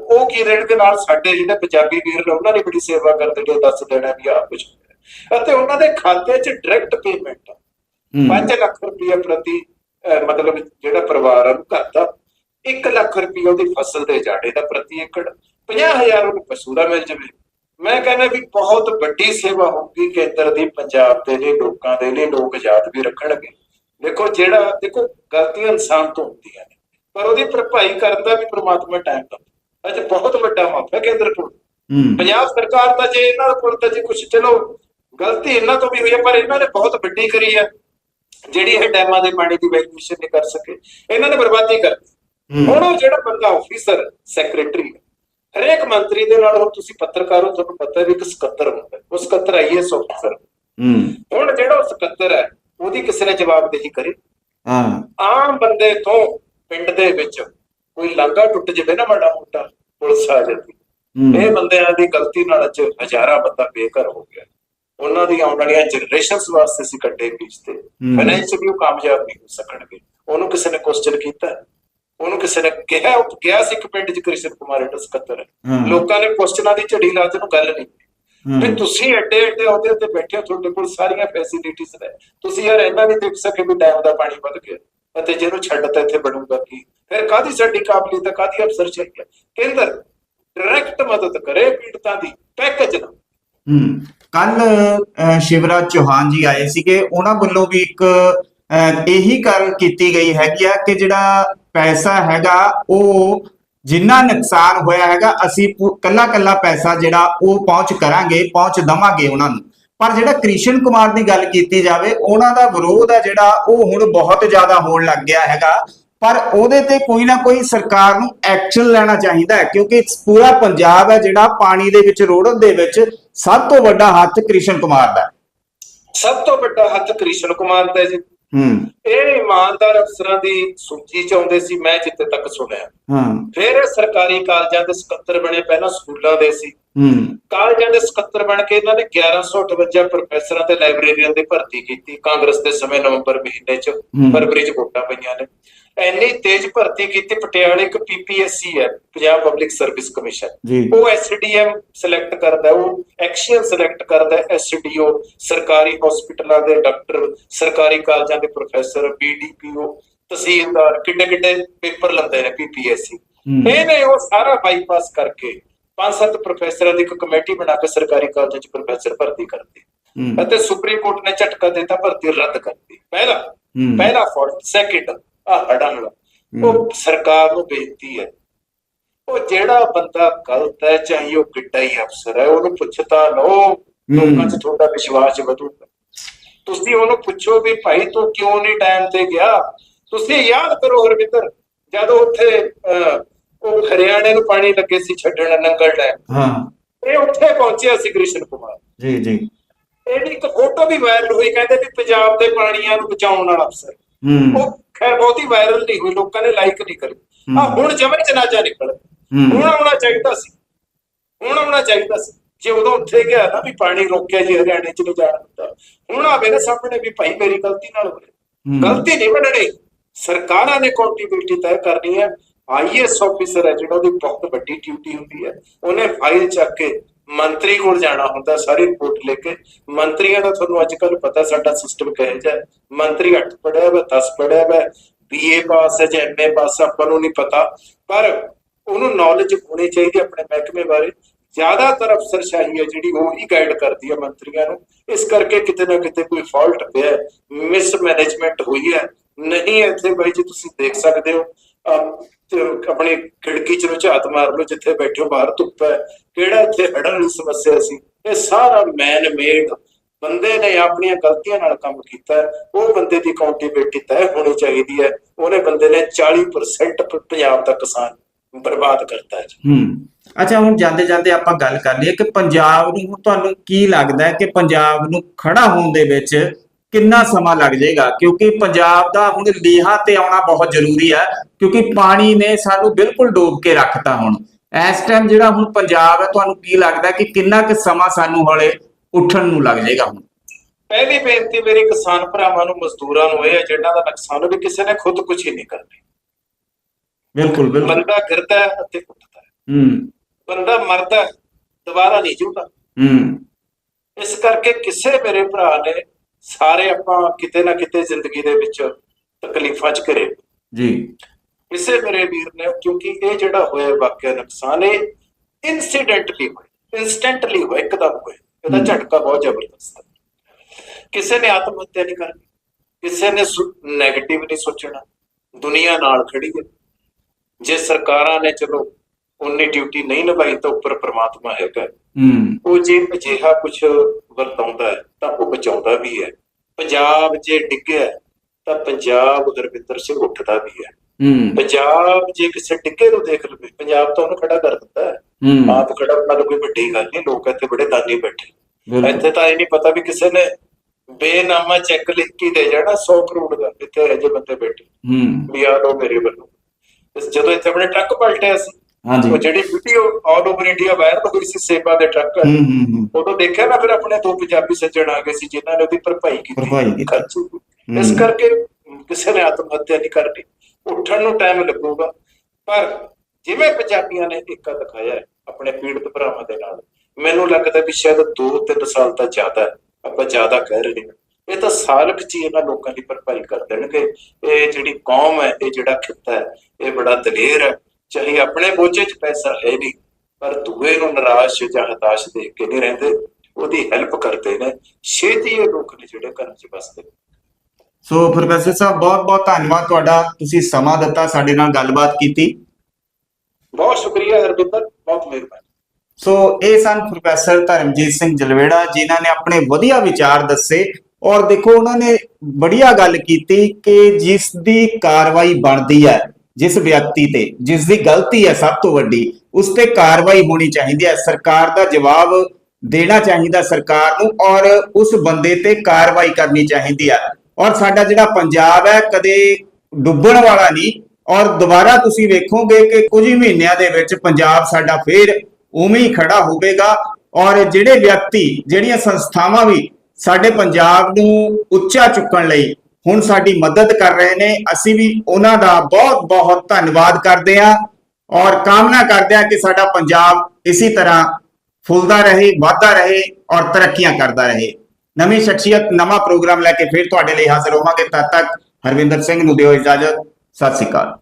ਉਹ ਕੀ ਰੇਟ ਦੇ ਨਾਲ ਸਾਡੇ ਜਿਹੜੇ ਪੰਜਾਬੀ ਵੀਰ ਨੇ ਉਹਨਾਂ ਨੇ ਬੜੀ ਸੇਵਾ ਕਰਦੇ ਨੇ ਦੱਸ ਦੇਣਾ ਵੀ ਆਹ ਕੁਝ ਅਤੇ ਉਹਨਾਂ ਦੇ ਖਾਤੇ 'ਚ ਡਾਇਰੈਕਟ ਪੇਮੈਂਟ ਹੂੰ। 5 ਲੱਖ ਰੁਪਏ ਪ੍ਰਤੀ ਮਤਲਬ ਜਿਹੜਾ ਪਰਿਵਾਰ ਆ ਉਹਨੂੰ ਘਰ ਦਾ 1 ਲੱਖ ਰੁਪਏ ਉਹਦੀ ਫਸਲ ਦੇ ਝਾੜੇ ਦਾ ਪ੍ਰਤੀ ਏਕੜ 50000 ਉਹਨੂੰ ਪਸ਼ੂ ਦਾ ਮਿਲ ਜਾਵੇ। ਮੈਂ ਕਹਿੰਦਾ ਵੀ ਬਹੁਤ ਵੱਡੀ ਸੇਵਾ ਹੋਊਗੀ ਕੇਂਦਰ ਦੀ ਪੰਜਾਬ ਦੇ ਲਈ ਲੋਕਾਂ ਦੇ ਲਈ ਲੋਕ ਯਾਦ ਵੀ ਰੱਖਣਗੇ। ਦੇਖੋ ਜਿਹੜਾ ਦੇਖੋ ਗਲਤੀਆਂ ਇਨਸਾਨ ਤੋਂ ਹੁੰਦੀਆਂ ਨੇ। ਪਰ ਉਹਦੀ ਭਰਪਾਈ ਕਰਨ ਦਾ ਵੀ ਪ੍ਰਮਾਤਮਾ ਟਾਈਮ ਦਿੰਦਾ। ਅੱਜ ਬਹੁਤ ਵੱਡਾ ਮਾਫ ਹੈ ਕੇਂਦਰ ਕੋਲ। ਪੰਜਾਬ ਸਰਕਾਰ ਦਾ ਜੇ ਇਹਨਾਂ ਕੋਲ ਤਾਂ ਜੇ ਕੁਝ ਚਲੋ ਗਲਤੀ ਇਹਨਾਂ ਤੋਂ ਵੀ ਹੋਈ ਹੈ ਪਰ ਇਹਨਾਂ ਨੇ ਬਹੁਤ ਵੱਡੀ ਕਰੀ ਹੈ। ਜਿਹੜੀ ਇਹ ਡੈਮਾਂ ਦੇ ਪਾਣੀ ਦੀ ਵੈਲਿਊਏਸ਼ਨ ਨਹੀਂ ਕਰ ਸਕੇ ਇਹਨਾਂ ਨੇ ਬਰਬਾਦੀ ਕਰ ਦਿੱਤੀ। ਹੁਣ ਉਹ ਜਿਹੜਾ ਬੰਦਾ ਆਫੀਸਰ ਸੈਕਟਰੀ ਹਰੇਕ ਮੰਤਰੀ ਦੇ ਨਾਲ ਹੁਣ ਤੁਸੀਂ ਪੱਤਰਕਾਰ ਹੋ ਤੁਹਾਨੂੰ ਪਤਾ ਵੀ ਇੱਕ ਸਕੱਤਰ ਹੁੰਦਾ। ਉਹ ਸਕੱਤਰ ਆਈਐਸ ਆਫੀਸਰ ਹੂੰ। ਹੁਣ ਜਿਹੜਾ ਉਹ ਸਕੱਤਰ ਹੈ ਉਹਦੀ ਕਿਸੇ ਨੇ ਜਵਾਬਦੇਹੀ ਕਰੇ। ਹਾਂ। ਆਮ ਬੰਦੇ ਤੋਂ ਪਿੰਡ ਦੇ ਵਿੱਚ ਕੋਈ ਲਾਂਘਾ ਟੁੱਟ ਜਾਵੇ ਨਾ ਮਾੜਾ ਮੋਟਾ ਪੁਲਿਸ ਆ ਜਾਂਦੀ ਇਹ ਬੰਦਿਆਂ ਦੀ ਗਲਤੀ ਨਾਲ ਅੱਜ ਹਜ਼ਾਰਾਂ ਬੰਦਾ ਬੇਘਰ ਹੋ ਗਿਆ। ਉਹਨਾਂ ਦੀ ਆਉਣ ਵਾਲੀਆਂ ਜਨਰੇਸ਼ਨਸ ਵਾਸਤੇ ਸੀ ਕੱਟੇ ਬੀਜਤੇ ਫਾਈਨੈਂਸ਼ੀਅਲੀ ਉਹ ਕਾਮਯਾਬ ਨਹੀਂ ਹੋ ਸਕਣਗੇ। ਉਹਨੂੰ ਕਿਸੇ ਨੇ ਕੁਐਸਚਨ ਕੀਤਾ। ਉਹਨੂੰ ਕਿਸੇ ਨੇ ਕਿਹਾ ਉਹ ਗਿਆ ਸੀ ਇੱਕ ਪਿੰਡ ਚ ਕ੍ਰਿਸ਼ਨ ਕੁਮਾਰ ਐਡਾ ਸਕੱਤਰ। ਲੋਕਾਂ ਨੇ ਕੁਐਸਚਨਾਂ ਦੀ ਝੜੀ ਲਾ ਤੇ ਗੱਲ ਨਹੀਂ। ਵੀ ਤੁਸੀਂ ਐਡੇ ਐਡੇ ਅਹੁਦੇ ਤੇ ਬੈਠੇ ਹੋ ਤੁਹਾਡੇ ਕੋਲ ਸਾਰੀਆਂ ਫੈਸਿਲਿਟੀਆਂ ਨੇ। ਤੁਸੀਂ ਯਾਰ ਇਹਨਾਂ ਨਹੀਂ ਦੇਖ ਸਕੇ ਵੀ ਡੈਮ ਦਾ ਪਾਣੀ ਵੱਧ ਗਿਆ। ਅਤੇ ਜਿਹਨੂੰ ਛੱਡਤਾ ਇੱਥੇ ਬਣੂਗਾ ਕੀ? ਫਿਰ ਕਾਦੀ ਸਾਡੀ ਕਾਬਲੀਅਤ ਹੈ? ਕਾਦੀ ਅਫਸਰ ਚਾਹੀਏ ਕੇਂਦਰ ਡਾਇਰੈਕਟ ਮਦਦ ਕਰੇ ਪੀੜਤਾਂ ਦੀ ਪੈਕੇਜ ਨਾਲ। ਹੂੰ। ਕੱਲ ਸ਼ਿਵਰਾਜ ਚੌਹਾਨ ਜੀ ਆਏ ਸੀਗੇ, ਉਹਨਾਂ ਵੱਲੋਂ ਵੀ ਇੱਕ ਇਹੀ ਗੱਲ ਕੀਤੀ ਗਈ ਹੈਗੀ ਆ ਕਿ ਜਿਹੜਾ ਪੈਸਾ ਹੈਗਾ, ਉਹ ਜਿੰਨਾ ਨੁਕਸਾਨ ਹੋਇਆ ਹੈਗਾ, ਅਸੀਂ ਕੱਲਾ ਕੱਲਾ ਪੈਸਾ ਜਿਹੜਾ ਉਹ ਪਹੁੰਚ ਕਰਾਂਗੇ, ਪਹੁੰਚ ਦਵਾਂਗੇ ਉਹਨਾਂ ਨੂੰ। ਪਰ ਜਿਹੜਾ ਕ੍ਰਿਸ਼ਨ ਕੁਮਾਰ ਦੀ ਗੱਲ ਕੀਤੀ ਜਾਵੇ, ਉਹਨਾਂ ਦਾ ਵਿਰੋਧ ਹੈ ਜਿਹੜਾ, ਉਹ ਹੁਣ ਬਹੁਤ ਜ਼ਿਆਦਾ ਹੋਣ ਲੱਗ ਗਿਆ ਹੈਗਾ। ਪਰ ਉਹਦੇ ਤੇ ਕੋਈ ਨਾ ਕੋਈ ਸਰਕਾਰ ਨੂੰ ਐਕਸ਼ਨ ਲੈਣਾ ਚਾਹੀਦਾ ਹੈ, ਕਿਉਂਕਿ ਪੂਰਾ ਪੰਜਾਬ ਹੈ ਜਿਹੜਾ ਪਾਣੀ ਦੇ ਵਿੱਚ, ਰੋੜਨ ਦੇ ਵਿੱਚ ਸਭ ਤੋਂ ਵੱਡਾ ਹੱਥ ਕ੍ਰਿਸ਼ਨ ਕੁਮਾਰ ਦਾ। ਸਭ ਤੋਂ ਵੱਡਾ ਹੱਥ ਕ੍ਰਿਸ਼ਨ ਕੁਮਾਰ ਦਾ ਜੀ। ਹੂੰ। ਇਹ ਇਮਾਨਦਾਰ ਅਫਸਰਾਂ ਦੀ ਸੂਚੀ ਚ ਆਉਂਦੇ ਸੀ ਮੈਂ ਜਿੱਥੇ ਤੱਕ ਸੁਣਿਆ। ਹਾਂ। ਫਿਰ ਇਹ ਸਰਕਾਰੀ ਕਾਲਜਾਂ ਦੇ ਸਕੱਤਰ ਬਣੇ ਪਹਿਲਾਂ ਸਕੂਲਾਂ ਦੇ ਸੀ। ਹੂੰ। ਕਾਲਜਾਂ ਦੇ ਸਕੱਤਰ ਬਣ ਕੇ ਇਹਨਾਂ ਨੇ 1158 ਪ੍ਰੋਫੈਸਰਾਂ ਤੇ ਲਾਇਬ੍ਰੇਰੀਅਨ ਦੀ ਭਰਤੀ ਕੀਤੀ ਕਾਂਗਰਸ ਦੇ ਸਮੇਂ ਨਵੰਬਰ ਮਹੀਨੇ ਚ। ਫਰਵਰੀ ਚ ਵੋਟਾਂ ਪਈਆਂ ਨੇ। ਇੰਨੀ ਤੇਜ਼ ਭਰਤੀ ਕੀਤੀ ਪਟਿਆਲੇ ਇੱਕ ਪੀਪੀਐਸਸੀ ਹੈ ਪੰਜਾਬ ਪਬਲਿਕ ਸਰਵਿਸ ਕਮਿਸ਼ਨ ਉਹ ਐਸਡੀਐਮ ਸਿਲੈਕਟ ਕਰਦਾ ਉਹ ਐਕਸੀਅਨ ਸਿਲੈਕਟ ਕਰਦਾ ਐਸਡੀਓ ਸਰਕਾਰੀ ਹਸਪੀਟਲਾਂ ਦੇ ਡਾਕਟਰ ਸਰਕਾਰੀ ਕਾਲਜਾਂ ਦੇ ਪ੍ਰੋਫੈਸਰ ਬੀਡੀਪੀਓ ਤਹਿਸੀਲਦਾਰ ਕਿੱਡੇ ਕਿੱਡੇ ਪੇਪਰ ਲੈਂਦੇ ਨੇ ਪੀਪੀਐਸਸੀ। ਇਹਨੇ ਉਹ ਸਾਰਾ ਬਾਈਪਾਸ ਕਰਕੇ ਪੰਜ ਸੱਤ ਪ੍ਰੋਫੈਸਰਾਂ ਦੀ ਇੱਕ ਕਮੇਟੀ ਬਣਾ ਕੇ ਸਰਕਾਰੀ ਕਾਲਜਾਂ 'ਚ ਪ੍ਰੋਫੈਸਰ ਭਰਤੀ ਕਰਤੀ ਹੂੰ। ਅਤੇ ਸੁਪਰੀਮ ਕੋਰਟ ਨੇ ਝਟਕਾ ਦਿੱਤਾ ਭਰਤੀ ਰੱਦ ਕਰਤੀ ਪਹਿਲਾ। ਪਹਿਲਾ ਫਾਲਟ ਸੈਕਿੰਡ ਆ ਹੜਾਂ ਵਾਲਾ ਉਹ ਸਰਕਾਰ ਨੂੰ ਬੇਨਤੀ ਹੈ। ਉਹ ਜਿਹੜਾ ਬੰਦਾ ਗਲਤ ਹੈ ਚਾਹੇ ਉਹ ਕਿੱਡਾ ਹੀ ਅਫਸਰ ਹੈ ਉਹਨੂੰ ਪੁੱਛਤਾ ਲਓ ਲੋਕਾਂ 'ਚ ਤੁਹਾਡਾ ਵਿਸ਼ਵਾਸ ਵਧੂਗਾ। ਤੁਸੀਂ ਉਹਨੂੰ ਪੁੱਛੋ ਵੀ ਭਾਈ ਤੂੰ ਕਿਉਂ ਨਹੀਂ ਟਾਈਮ ਤੇ ਗਿਆ? ਤੁਸੀਂ ਯਾਦ ਕਰੋ ਹਰਵਿੰਦਰ ਜਦੋਂ ਉੱਥੇ ਉਹ ਹਰਿਆਣੇ ਨੂੰ ਪਾਣੀ ਲੱਗੇ ਸੀ ਛੱਡਣ ਨੰਗਲ ਡੈਮ ਹਾਂ। ਇਹ ਉੱਥੇ ਪਹੁੰਚਿਆ ਸੀ ਕ੍ਰਿਸ਼ਨ ਕੁਮਾਰ। ਜੀ ਜੀ। ਇਹਦੀ ਇੱਕ ਫੋਟੋ ਵੀ ਵਾਇਰਲ ਹੋਈ ਕਹਿੰਦੇ ਵੀ ਪੰਜਾਬ ਦੇ ਪਾਣੀਆਂ ਨੂੰ ਬਚਾਉਣ ਵਾਲਾ ਅਫਸਰ। ਹੂੰ। ਉਹ ਖੈਰ ਬਹੁਤੀ ਵਾਇਰਲ ਨਹੀਂ ਹੋਈ ਲੋਕਾਂ ਨੇ ਲਾਈਕ ਨਹੀਂ ਕਰੀ। ਆ ਹੂੰ। ਹੁਣ ਜਮੇ ਜਨਾਜਾ ਨਿਕਲ। ਹੁਣ ਆਉਣਾ ਚਾਹੀਦਾ ਸੀ। ਹੁਣ ਆਉਣਾ ਚਾਹੀਦਾ ਸੀ। ਜੇ ਉਦੋਂ ਉੱਥੇ ਗਿਆ ਨਾ ਵੀ ਪਾਣੀ ਰੋਕਿਆ ਜੀ ਹਰਿਆਣੇ ਚ ਨਹੀਂ ਜਾਣ ਦਿੱਤਾ। ਹੁਣ ਆਵੇ ਨਾ ਸਾਹਮਣੇ ਵੀ ਭਾਈ ਮੇਰੀ ਗਲਤੀ ਨਾਲ ਹੋਇਆ। ਹੂੰ। ਗਲਤੀ ਨਹੀਂ ਬਣਣੀ ਸਰਕਾਰਾਂ ਨੇ ਕਾਉਂਟੀਬਿਲਟੀ ਤੈਅ ਕਰਨੀ ਹੈ। ਆਈਐਸ ਆਫੀਸਰ ਹੈ ਜਿਹੜਾ ਉਹਦੀ ਬਹੁਤ ਵੱਡੀ ਡਿਊਟੀ ਹੁੰਦੀ ਹੈ। ਉਹਨੇ ਫਾਈਲ ਚੱਕ ਕੇ ਮੰਤਰੀ ਕੋਲ ਜਾਣਾ ਹੁੰਦਾ ਸਾਰੀ ਰਿਪੋਰਟ ਲੈ ਕੇ। ਮੰਤਰੀਆਂ ਦਾ ਤੁਹਾਨੂੰ ਅੱਜ ਕੱਲ ਪਤਾ ਸਾਡਾ ਸਿਸਟਮ ਕਿਹੋ ਜਿਹਾ ਮੰਤਰੀ 8 ਪੜਿਆ ਵਾ 10 ਪੜਿਆ ਵਾ ਬੀਏ ਪਾਸ ਹੈ ਜਾਂ ਐਮਏ ਪਾਸ ਆਪਾਂ ਨੂੰ ਨਹੀਂ ਪਤਾ। ਪਰ ਉਹਨੂੰ ਨੌਲੇਜ ਹੋਣੀ ਚਾਹੀਦੀ ਹੈ ਆਪਣੇ ਮਹਿਕਮੇ ਬਾਰੇ। ਜ਼ਿਆਦਾਤਰ ਅਫਸਰਸ਼ਾਹੀ ਹੈ ਜਿਹੜੀ ਉਹ ਹੀ ਗਾਈਡ ਕਰਦੀ ਹੈ ਮੰਤਰੀਆਂ ਨੂੰ। ਇਸ ਕਰਕੇ ਕਿਤੇ ਨਾ ਕਿਤੇ ਕੋਈ ਫਾਲਟ ਪਿਆ ਮਿਸ ਮੈਨੇਜਮੈਂਟ ਹੋਈ ਹੈ। ਨਹੀਂ ਇੱਥੇ ਬਾਈ ਜੀ, ਤੁਸੀਂ ਦੇਖ ਸਕਦੇ ਹੋ। ਆਪਣੀ ਖਿੜਕੀ ਚ ਝਾਤ ਮਾਰ ਲਓ ਜਿੱਥੇ ਬੈਠੇ ਹੋ, ਬਾਹਰ ਧੁੱਪ ਹੈ, ਕਿਹੜਾ ਇੱਥੇ ਹੜਨ ਦੀ ਸਮੱਸਿਆ ਸੀ? ਇਹ ਸਾਰਾ ਮੈਨ ਮੇਡ ਬੰਦੇ ਨੇ ਆਪਣੀਆਂ ਗਲਤੀਆਂ ਨਾਲ ਕੰਮ ਕੀਤਾ ਉਹ ਬੰਦੇ ਦੀ ਅਕਾਊਂਟੇਬਿਲਟੀ ਤੈਅ ਹੋਣੀ ਚਾਹੀਦੀ ਹੈ, ਉਹਨੇ ਬੰਦੇ ਨੇ 40% ਪੰਜਾਬ ਦਾ ਕਿਸਾਨ ਬਰਬਾਦ ਕਰਤਾ ਹੈ ਹੂੰ। ਅੱਛਾ, ਹੁਣ ਜਾਂਦੇ ਜਾਂਦੇ ਆਪਾਂ ਗੱਲ ਕਰ ਲਈਏ ਕਿ ਪੰਜਾਬ ਨੂੰ ਹੁਣ ਤੁਹਾਨੂੰ ਕੀ ਲੱਗਦਾ ਹੈ ਕਿ ਪੰਜਾਬ ਨੂੰ ਖੜਾ ਹੋਣ ਦੇ ਵਿੱਚ ਕਿੰਨਾ ਸਮਾਂ ਲੱਗ ਜਾਏਗਾ? ਕਿਉਂਕਿ ਪੰਜਾਬ ਦਾ ਹੁਣ ਲੀਹਾਂ ਤੇ ਆਉਣਾ ਬਹੁਤ ਜ਼ਰੂਰੀ ਹੈ ਕਿਉਂਕਿ ਪਾਣੀ ਨੇ ਸਾਨੂੰ ਬਿਲਕੁਲ ਡੋਬ ਕੇ ਰੱਖਤਾ ਹੁਣ। ਇਸ ਟਾਈਮ ਜਿਹੜਾ ਹੁਣ ਪੰਜਾਬ ਹੈ ਤੁਹਾਨੂੰ ਕੀ ਲੱਗਦਾ ਕਿ ਕਿੰਨਾ ਕੁ ਸਮਾਂ ਸਾਨੂੰ ਹੌਲੇ ਉੱਠਣ ਨੂੰ ਲੱਗ ਜਾਏਗਾ ਹੁਣ? ਪਹਿਲੀ ਬੇਨਤੀ ਮੇਰੀ ਕਿਸਾਨ ਭਰਾਵਾਂ ਨੂੰ ਮਜ਼ਦੂਰਾਂ ਨੂੰ ਇਹ ਹੈ ਜਿਹਨਾਂ ਦਾ ਨੁਕਸਾਨ ਵੀ ਕਿਸੇ ਨੇ ਖੁਦ ਕੁਝ ਹੀ ਨਹੀਂ ਕਰਨੀ। ਬਿਲਕੁਲ ਬਿਲਕੁਲ। ਬੰਦਾ ਗਿਰਦਾ ਅਤੇ ਉੱਠਦਾ ਹੈ। ਹੂੰ। ਬੰਦਾ ਮਰਦਾ ਦੁਬਾਰਾ ਨਹੀਂ ਜੂਗਾ ਹੂੰ। ਇਸ ਕਰਕੇ ਕਿਸੇ ਮੇਰੇ ਭਰਾ ਨੇ ਸਾਰੇ ਆਪਾਂ ਕਿਤੇ ਨਾ ਕਿਤੇ ਜ਼ਿੰਦਗੀ ਦੇ ਵਿੱਚ ਤਕਲੀਫਾਂ 'ਚ ਘਰੇ। ਜੀ। ਕਿਸੇ ਮੇਰੇ ਵੀਰ ਨੇ ਕਿਉਂਕਿ ਇਹ ਜਿਹੜਾ ਹੋਇਆ ਵਾਕਿਆ ਨੁਕਸਾਨ ਇਹ ਇਨਸੀਡੈਂਟਲੀ ਹੋਇਆ ਇਨਸਟੈਂਟਲੀ ਹੋਇਆ ਇੱਕਦਮ ਹੋਇਆ। ਇਹਦਾ। ਝਟਕਾ ਬਹੁਤ ਜ਼ਬਰਦਸਤ ਹੈ। ਕਿਸੇ ਨੇ ਆਤਮ ਹੱਤਿਆ ਨਹੀਂ ਕਰਨੀ ਕਿਸੇ ਨੇ 네ਗੇਟਿਵ ਨਹੀਂ ਸੋਚਣਾ ਦੁਨੀਆ ਨਾਲ ਖੜੀ ਹੈ। ਜੇ ਸਰਕਾਰਾਂ ਨੇ ਚਲੋ ਉਨੀ ਡਿਊਟੀ ਨਹੀਂ ਨਿਭਾਈ ਤਾਂ ਉੱਪਰ ਪ੍ਰਮਾਤਮਾ ਹੈਗਾ। ਹੂੰ। ਉਹ ਜੇ ਅਜਿਹਾ ਕੁਝ ਵਰਤਾਉਂਦਾ ਹੈ ਤਾਂ ਉਹ ਬਚਾਉਂਦਾ ਵੀ ਹੈ। ਪੰਜਾਬ ਜੇ ਡਿੱਗਿਆ ਤਾਂ ਪੰਜਾਬ ਗੁਰਵਿੰਦਰ ਸਿੰਘ ਉੱਠਦਾ ਵੀ ਹੈ। ਹੂੰ। ਪੰਜਾਬ ਜੇ ਕਿਸੇ ਡਿੱਗੇ ਨੂੰ ਦੇਖ ਲਵੇ ਪੰਜਾਬ ਤਾਂ ਉਹਨੂੰ ਖੜਾ ਕਰ ਦਿੰਦਾ ਹੈ। ਹੂੰ। ਆਪ ਖੜਾ ਤਾਂ ਕੋਈ ਵੱਡੀ ਗੱਲ ਨਹੀਂ ਲੋਕ ਇੱਥੇ ਬੜੇ ਦਾਨੀ ਬੈਠੇ। ਇੱਥੇ ਤਾਂ ਇਹ ਨਹੀਂ ਪਤਾ ਵੀ ਕਿਸੇ ਨੇ ਬੇਨਾਮਾ ਚੈੱਕ ਲਿਖ ਕੇ ਦੇ ਜਾਣਾ 100 ਕਰੋੜ ਦਾ ਇੱਥੇ ਇਹੋ ਜਿਹੇ ਬੰਦੇ ਬੈਠੇ। ਹੂੰ। ਵੀ ਆ ਲਓ ਮੇਰੇ ਵੱਲੋਂ। ਜਦੋਂ ਇੱਥੇ ਆਪਣੇ ਟਰੱਕ ਪਲਟਿਆ ਸੀ ਹਾਂਜੀ। ਉਹ ਜਿਹੜੀ video all over India viral ਹੋਈ ਸੀ ਸੇਵਾ ਦੇ ਟਰੱਕ ਹੂੰ ਹੂੰ ਉਦੋਂ ਦੇਖਿਆ ਨਾ ਫਿਰ ਆਪਣੇ ਦੋ ਪੰਜਾਬੀ ਸੱਜਣ ਆ ਗਏ ਸੀ ਜਿਨ੍ਹਾਂ ਨੇ ਉਹਦੀ ਭਰਪਾਈ ਭਰਪਾਈ ਕੀਤੀ। ਕੀਤੀ। ਖਰਚ ਇਸ ਕਰਕੇ ਕਿਸੇ ਨੇ ਆਤਮ ਹੱਤਿਆ ਨਹੀਂ ਕਰਨੀ। ਉੱਠਣ ਨੂੰ ਟਾਈਮ ਲੱਗੂਗਾ। ਪਰ ਜਿਵੇਂ ਪੰਜਾਬੀਆਂ ਨੇ ਏਕਾ ਦਿਖਾਇਆ ਆਪਣੇ ਪੀੜਤ ਭਰਾਵਾਂ ਦੇ ਨਾਲ ਮੈਨੂੰ ਲੱਗਦਾ ਵੀ ਸ਼ਾਇਦ 2-3 ਸਾਲ ਤਾਂ ਜ਼ਿਆਦਾ। ਆਪਾਂ ਜ਼ਿਆਦਾ ਕਹਿ ਰਹੇ ਹਾਂ। ਇਹ ਤਾਂ ਸਾਲਕ ਚ ਹੀ ਇਹਨਾਂ ਲੋਕਾਂ ਦੀ ਭਰਪਾਈ ਕਰ ਦੇਣਗੇ। ਇਹ ਜਿਹੜੀ ਕੌਮ ਹੈ ਇਹ ਜਿਹੜਾ ਖਿੱਤਾ ਹੈ ਇਹ ਬੜਾ ਦਲੇਰ ਹੈ। ਚਾਹੇ ਆਪਣੇ ਬੋਝੇ 'ਚ ਪੈਸਾ ਹੈ ਨਹੀਂ ਪਰ ਦੂਏ ਨੂੰ ਨਿਰਾਸ਼ ਜਾਂ ਹਤਾਸ਼ ਦੇਖ ਕੇ ਨਹੀਂ ਰਹਿੰਦੇ ਉਹਦੀ ਹੈਲਪ ਕਰਦੇ ਨੇ ਛੇਤੀ ਇਹ ਲੋਕ ਨੇ ਜਿਹੜੇ ਘਰਾਂ 'ਚ ਬਸਦੇ ਨੇ। ਸੋ ਪ੍ਰੋਫੈਸਰ ਸਾਹਿਬ ਬਹੁਤ ਬਹੁਤ ਧੰਨਵਾਦ ਤੁਹਾਡਾ ਤੁਸੀਂ ਸਮਾਂ ਦਿੱਤਾ ਸਾਡੇ ਨਾਲ ਗੱਲਬਾਤ ਕੀਤੀ ਬਹੁਤ ਸ਼ੁਕਰੀਆ ਹਰਵਿੰਦਰ ਬਹੁਤ ਮਿਹਰਬਾਨੀ ਸੋ ਇਹ ਸਨ ਪ੍ਰੋਫੈਸਰ ਧਰਮਜੀਤ ਸਿੰਘ ਜਲਵੇੜਾ ਜਿਨ੍ਹਾਂ ਨੇ ਆਪਣੇ ਵਧੀਆ ਵਿਚਾਰ ਦੱਸੇ ਔਰ ਦੇਖੋ ਉਹਨਾਂ ਨੇ ਬੜੀਆ ਗੱਲ ਕੀਤੀ ਕਿ ਜਿਸ ਦੀ ਕਾਰਵਾਈ ਬਣਦੀ ਹੈ ਜਿਸ ਵਿਅਕਤੀ ਤੇ, ਜਿਸ ਦੀ ਗਲਤੀ ਹੈ ਸਭ ਤੋਂ ਵੱਡੀ, ਉਸ ਤੇ ਕਾਰਵਾਈ ਹੋਣੀ ਚਾਹੀਦੀ ਹੈ। ਸਰਕਾਰ ਦਾ ਜਵਾਬ ਦੇਣਾ ਚਾਹੀਦਾ ਸਰਕਾਰ ਨੂੰ ਔਰ ਉਸ ਬੰਦੇ ਤੇ ਕਾਰਵਾਈ ਕਰਨੀ ਚਾਹੀਦੀ ਹੈ। ਔਰ ਸਾਡਾ ਜਿਹੜਾ ਪੰਜਾਬ ਹੈ, ਕਦੇ ਡੁੱਬਣ ਵਾਲਾ ਨਹੀਂ। ਔਰ ਦੁਬਾਰਾ ਤੁਸੀਂ ਵੇਖੋਗੇ ਕਿ ਕੁਝ ਹੀ ਮਹੀਨਿਆਂ ਦੇ ਵਿੱਚ ਪੰਜਾਬ ਸਾਡਾ ਫੇਰ ਉਵੇਂ ਹੀ ਖੜਾ ਹੋਵੇਗਾ। ਔਰ ਜਿਹੜੇ ਵਿਅਕਤੀ, ਜਿਹੜੀਆਂ ਸੰਸਥਾਵਾਂ ਵੀ ਸਾਡੇ ਪੰਜਾਬ ਨੂੰ ਉੱਚਾ ਚੁੱਕਣ ਲਈ ਹੁਣ ਸਾਡੀ ਮਦਦ ਕਰ ਰਹੇ ਨੇ। ਅਸੀਂ ਵੀ ਉਹਨਾਂ ਦਾ ਬਹੁਤ ਬਹੁਤ ਧੰਨਵਾਦ ਕਰਦੇ ਹਾਂ ਔਰ ਕਾਮਨਾ ਕਰਦੇ ਹਾਂ ਕਿ ਸਾਡਾ ਪੰਜਾਬ ਇਸੇ ਤਰ੍ਹਾਂ ਫੁੱਲਦਾ ਰਹੇ ਵਾਧਾ ਰਹੇ ਔਰ ਤਰੱਕੀਆਂ ਕਰਦਾ ਰਹੇ। ਨਵੀਂ ਸ਼ਖਸੀਅਤ, ਨਵਾਂ ਪ੍ਰੋਗਰਾਮ ਲੈ ਕੇ ਫਿਰ ਤੁਹਾਡੇ ਲਈ ਹਾਜ਼ਰ ਹੋਵਾਂਗੇ। ਤਦ ਤੱਕ ਹਰਵਿੰਦਰ ਸਿੰਘ ਨੂੰ ਦਿਓ ਇਜਾਜ਼ਤ। ਸਤਿ ਸ਼੍ਰੀ ਅਕਾਲ।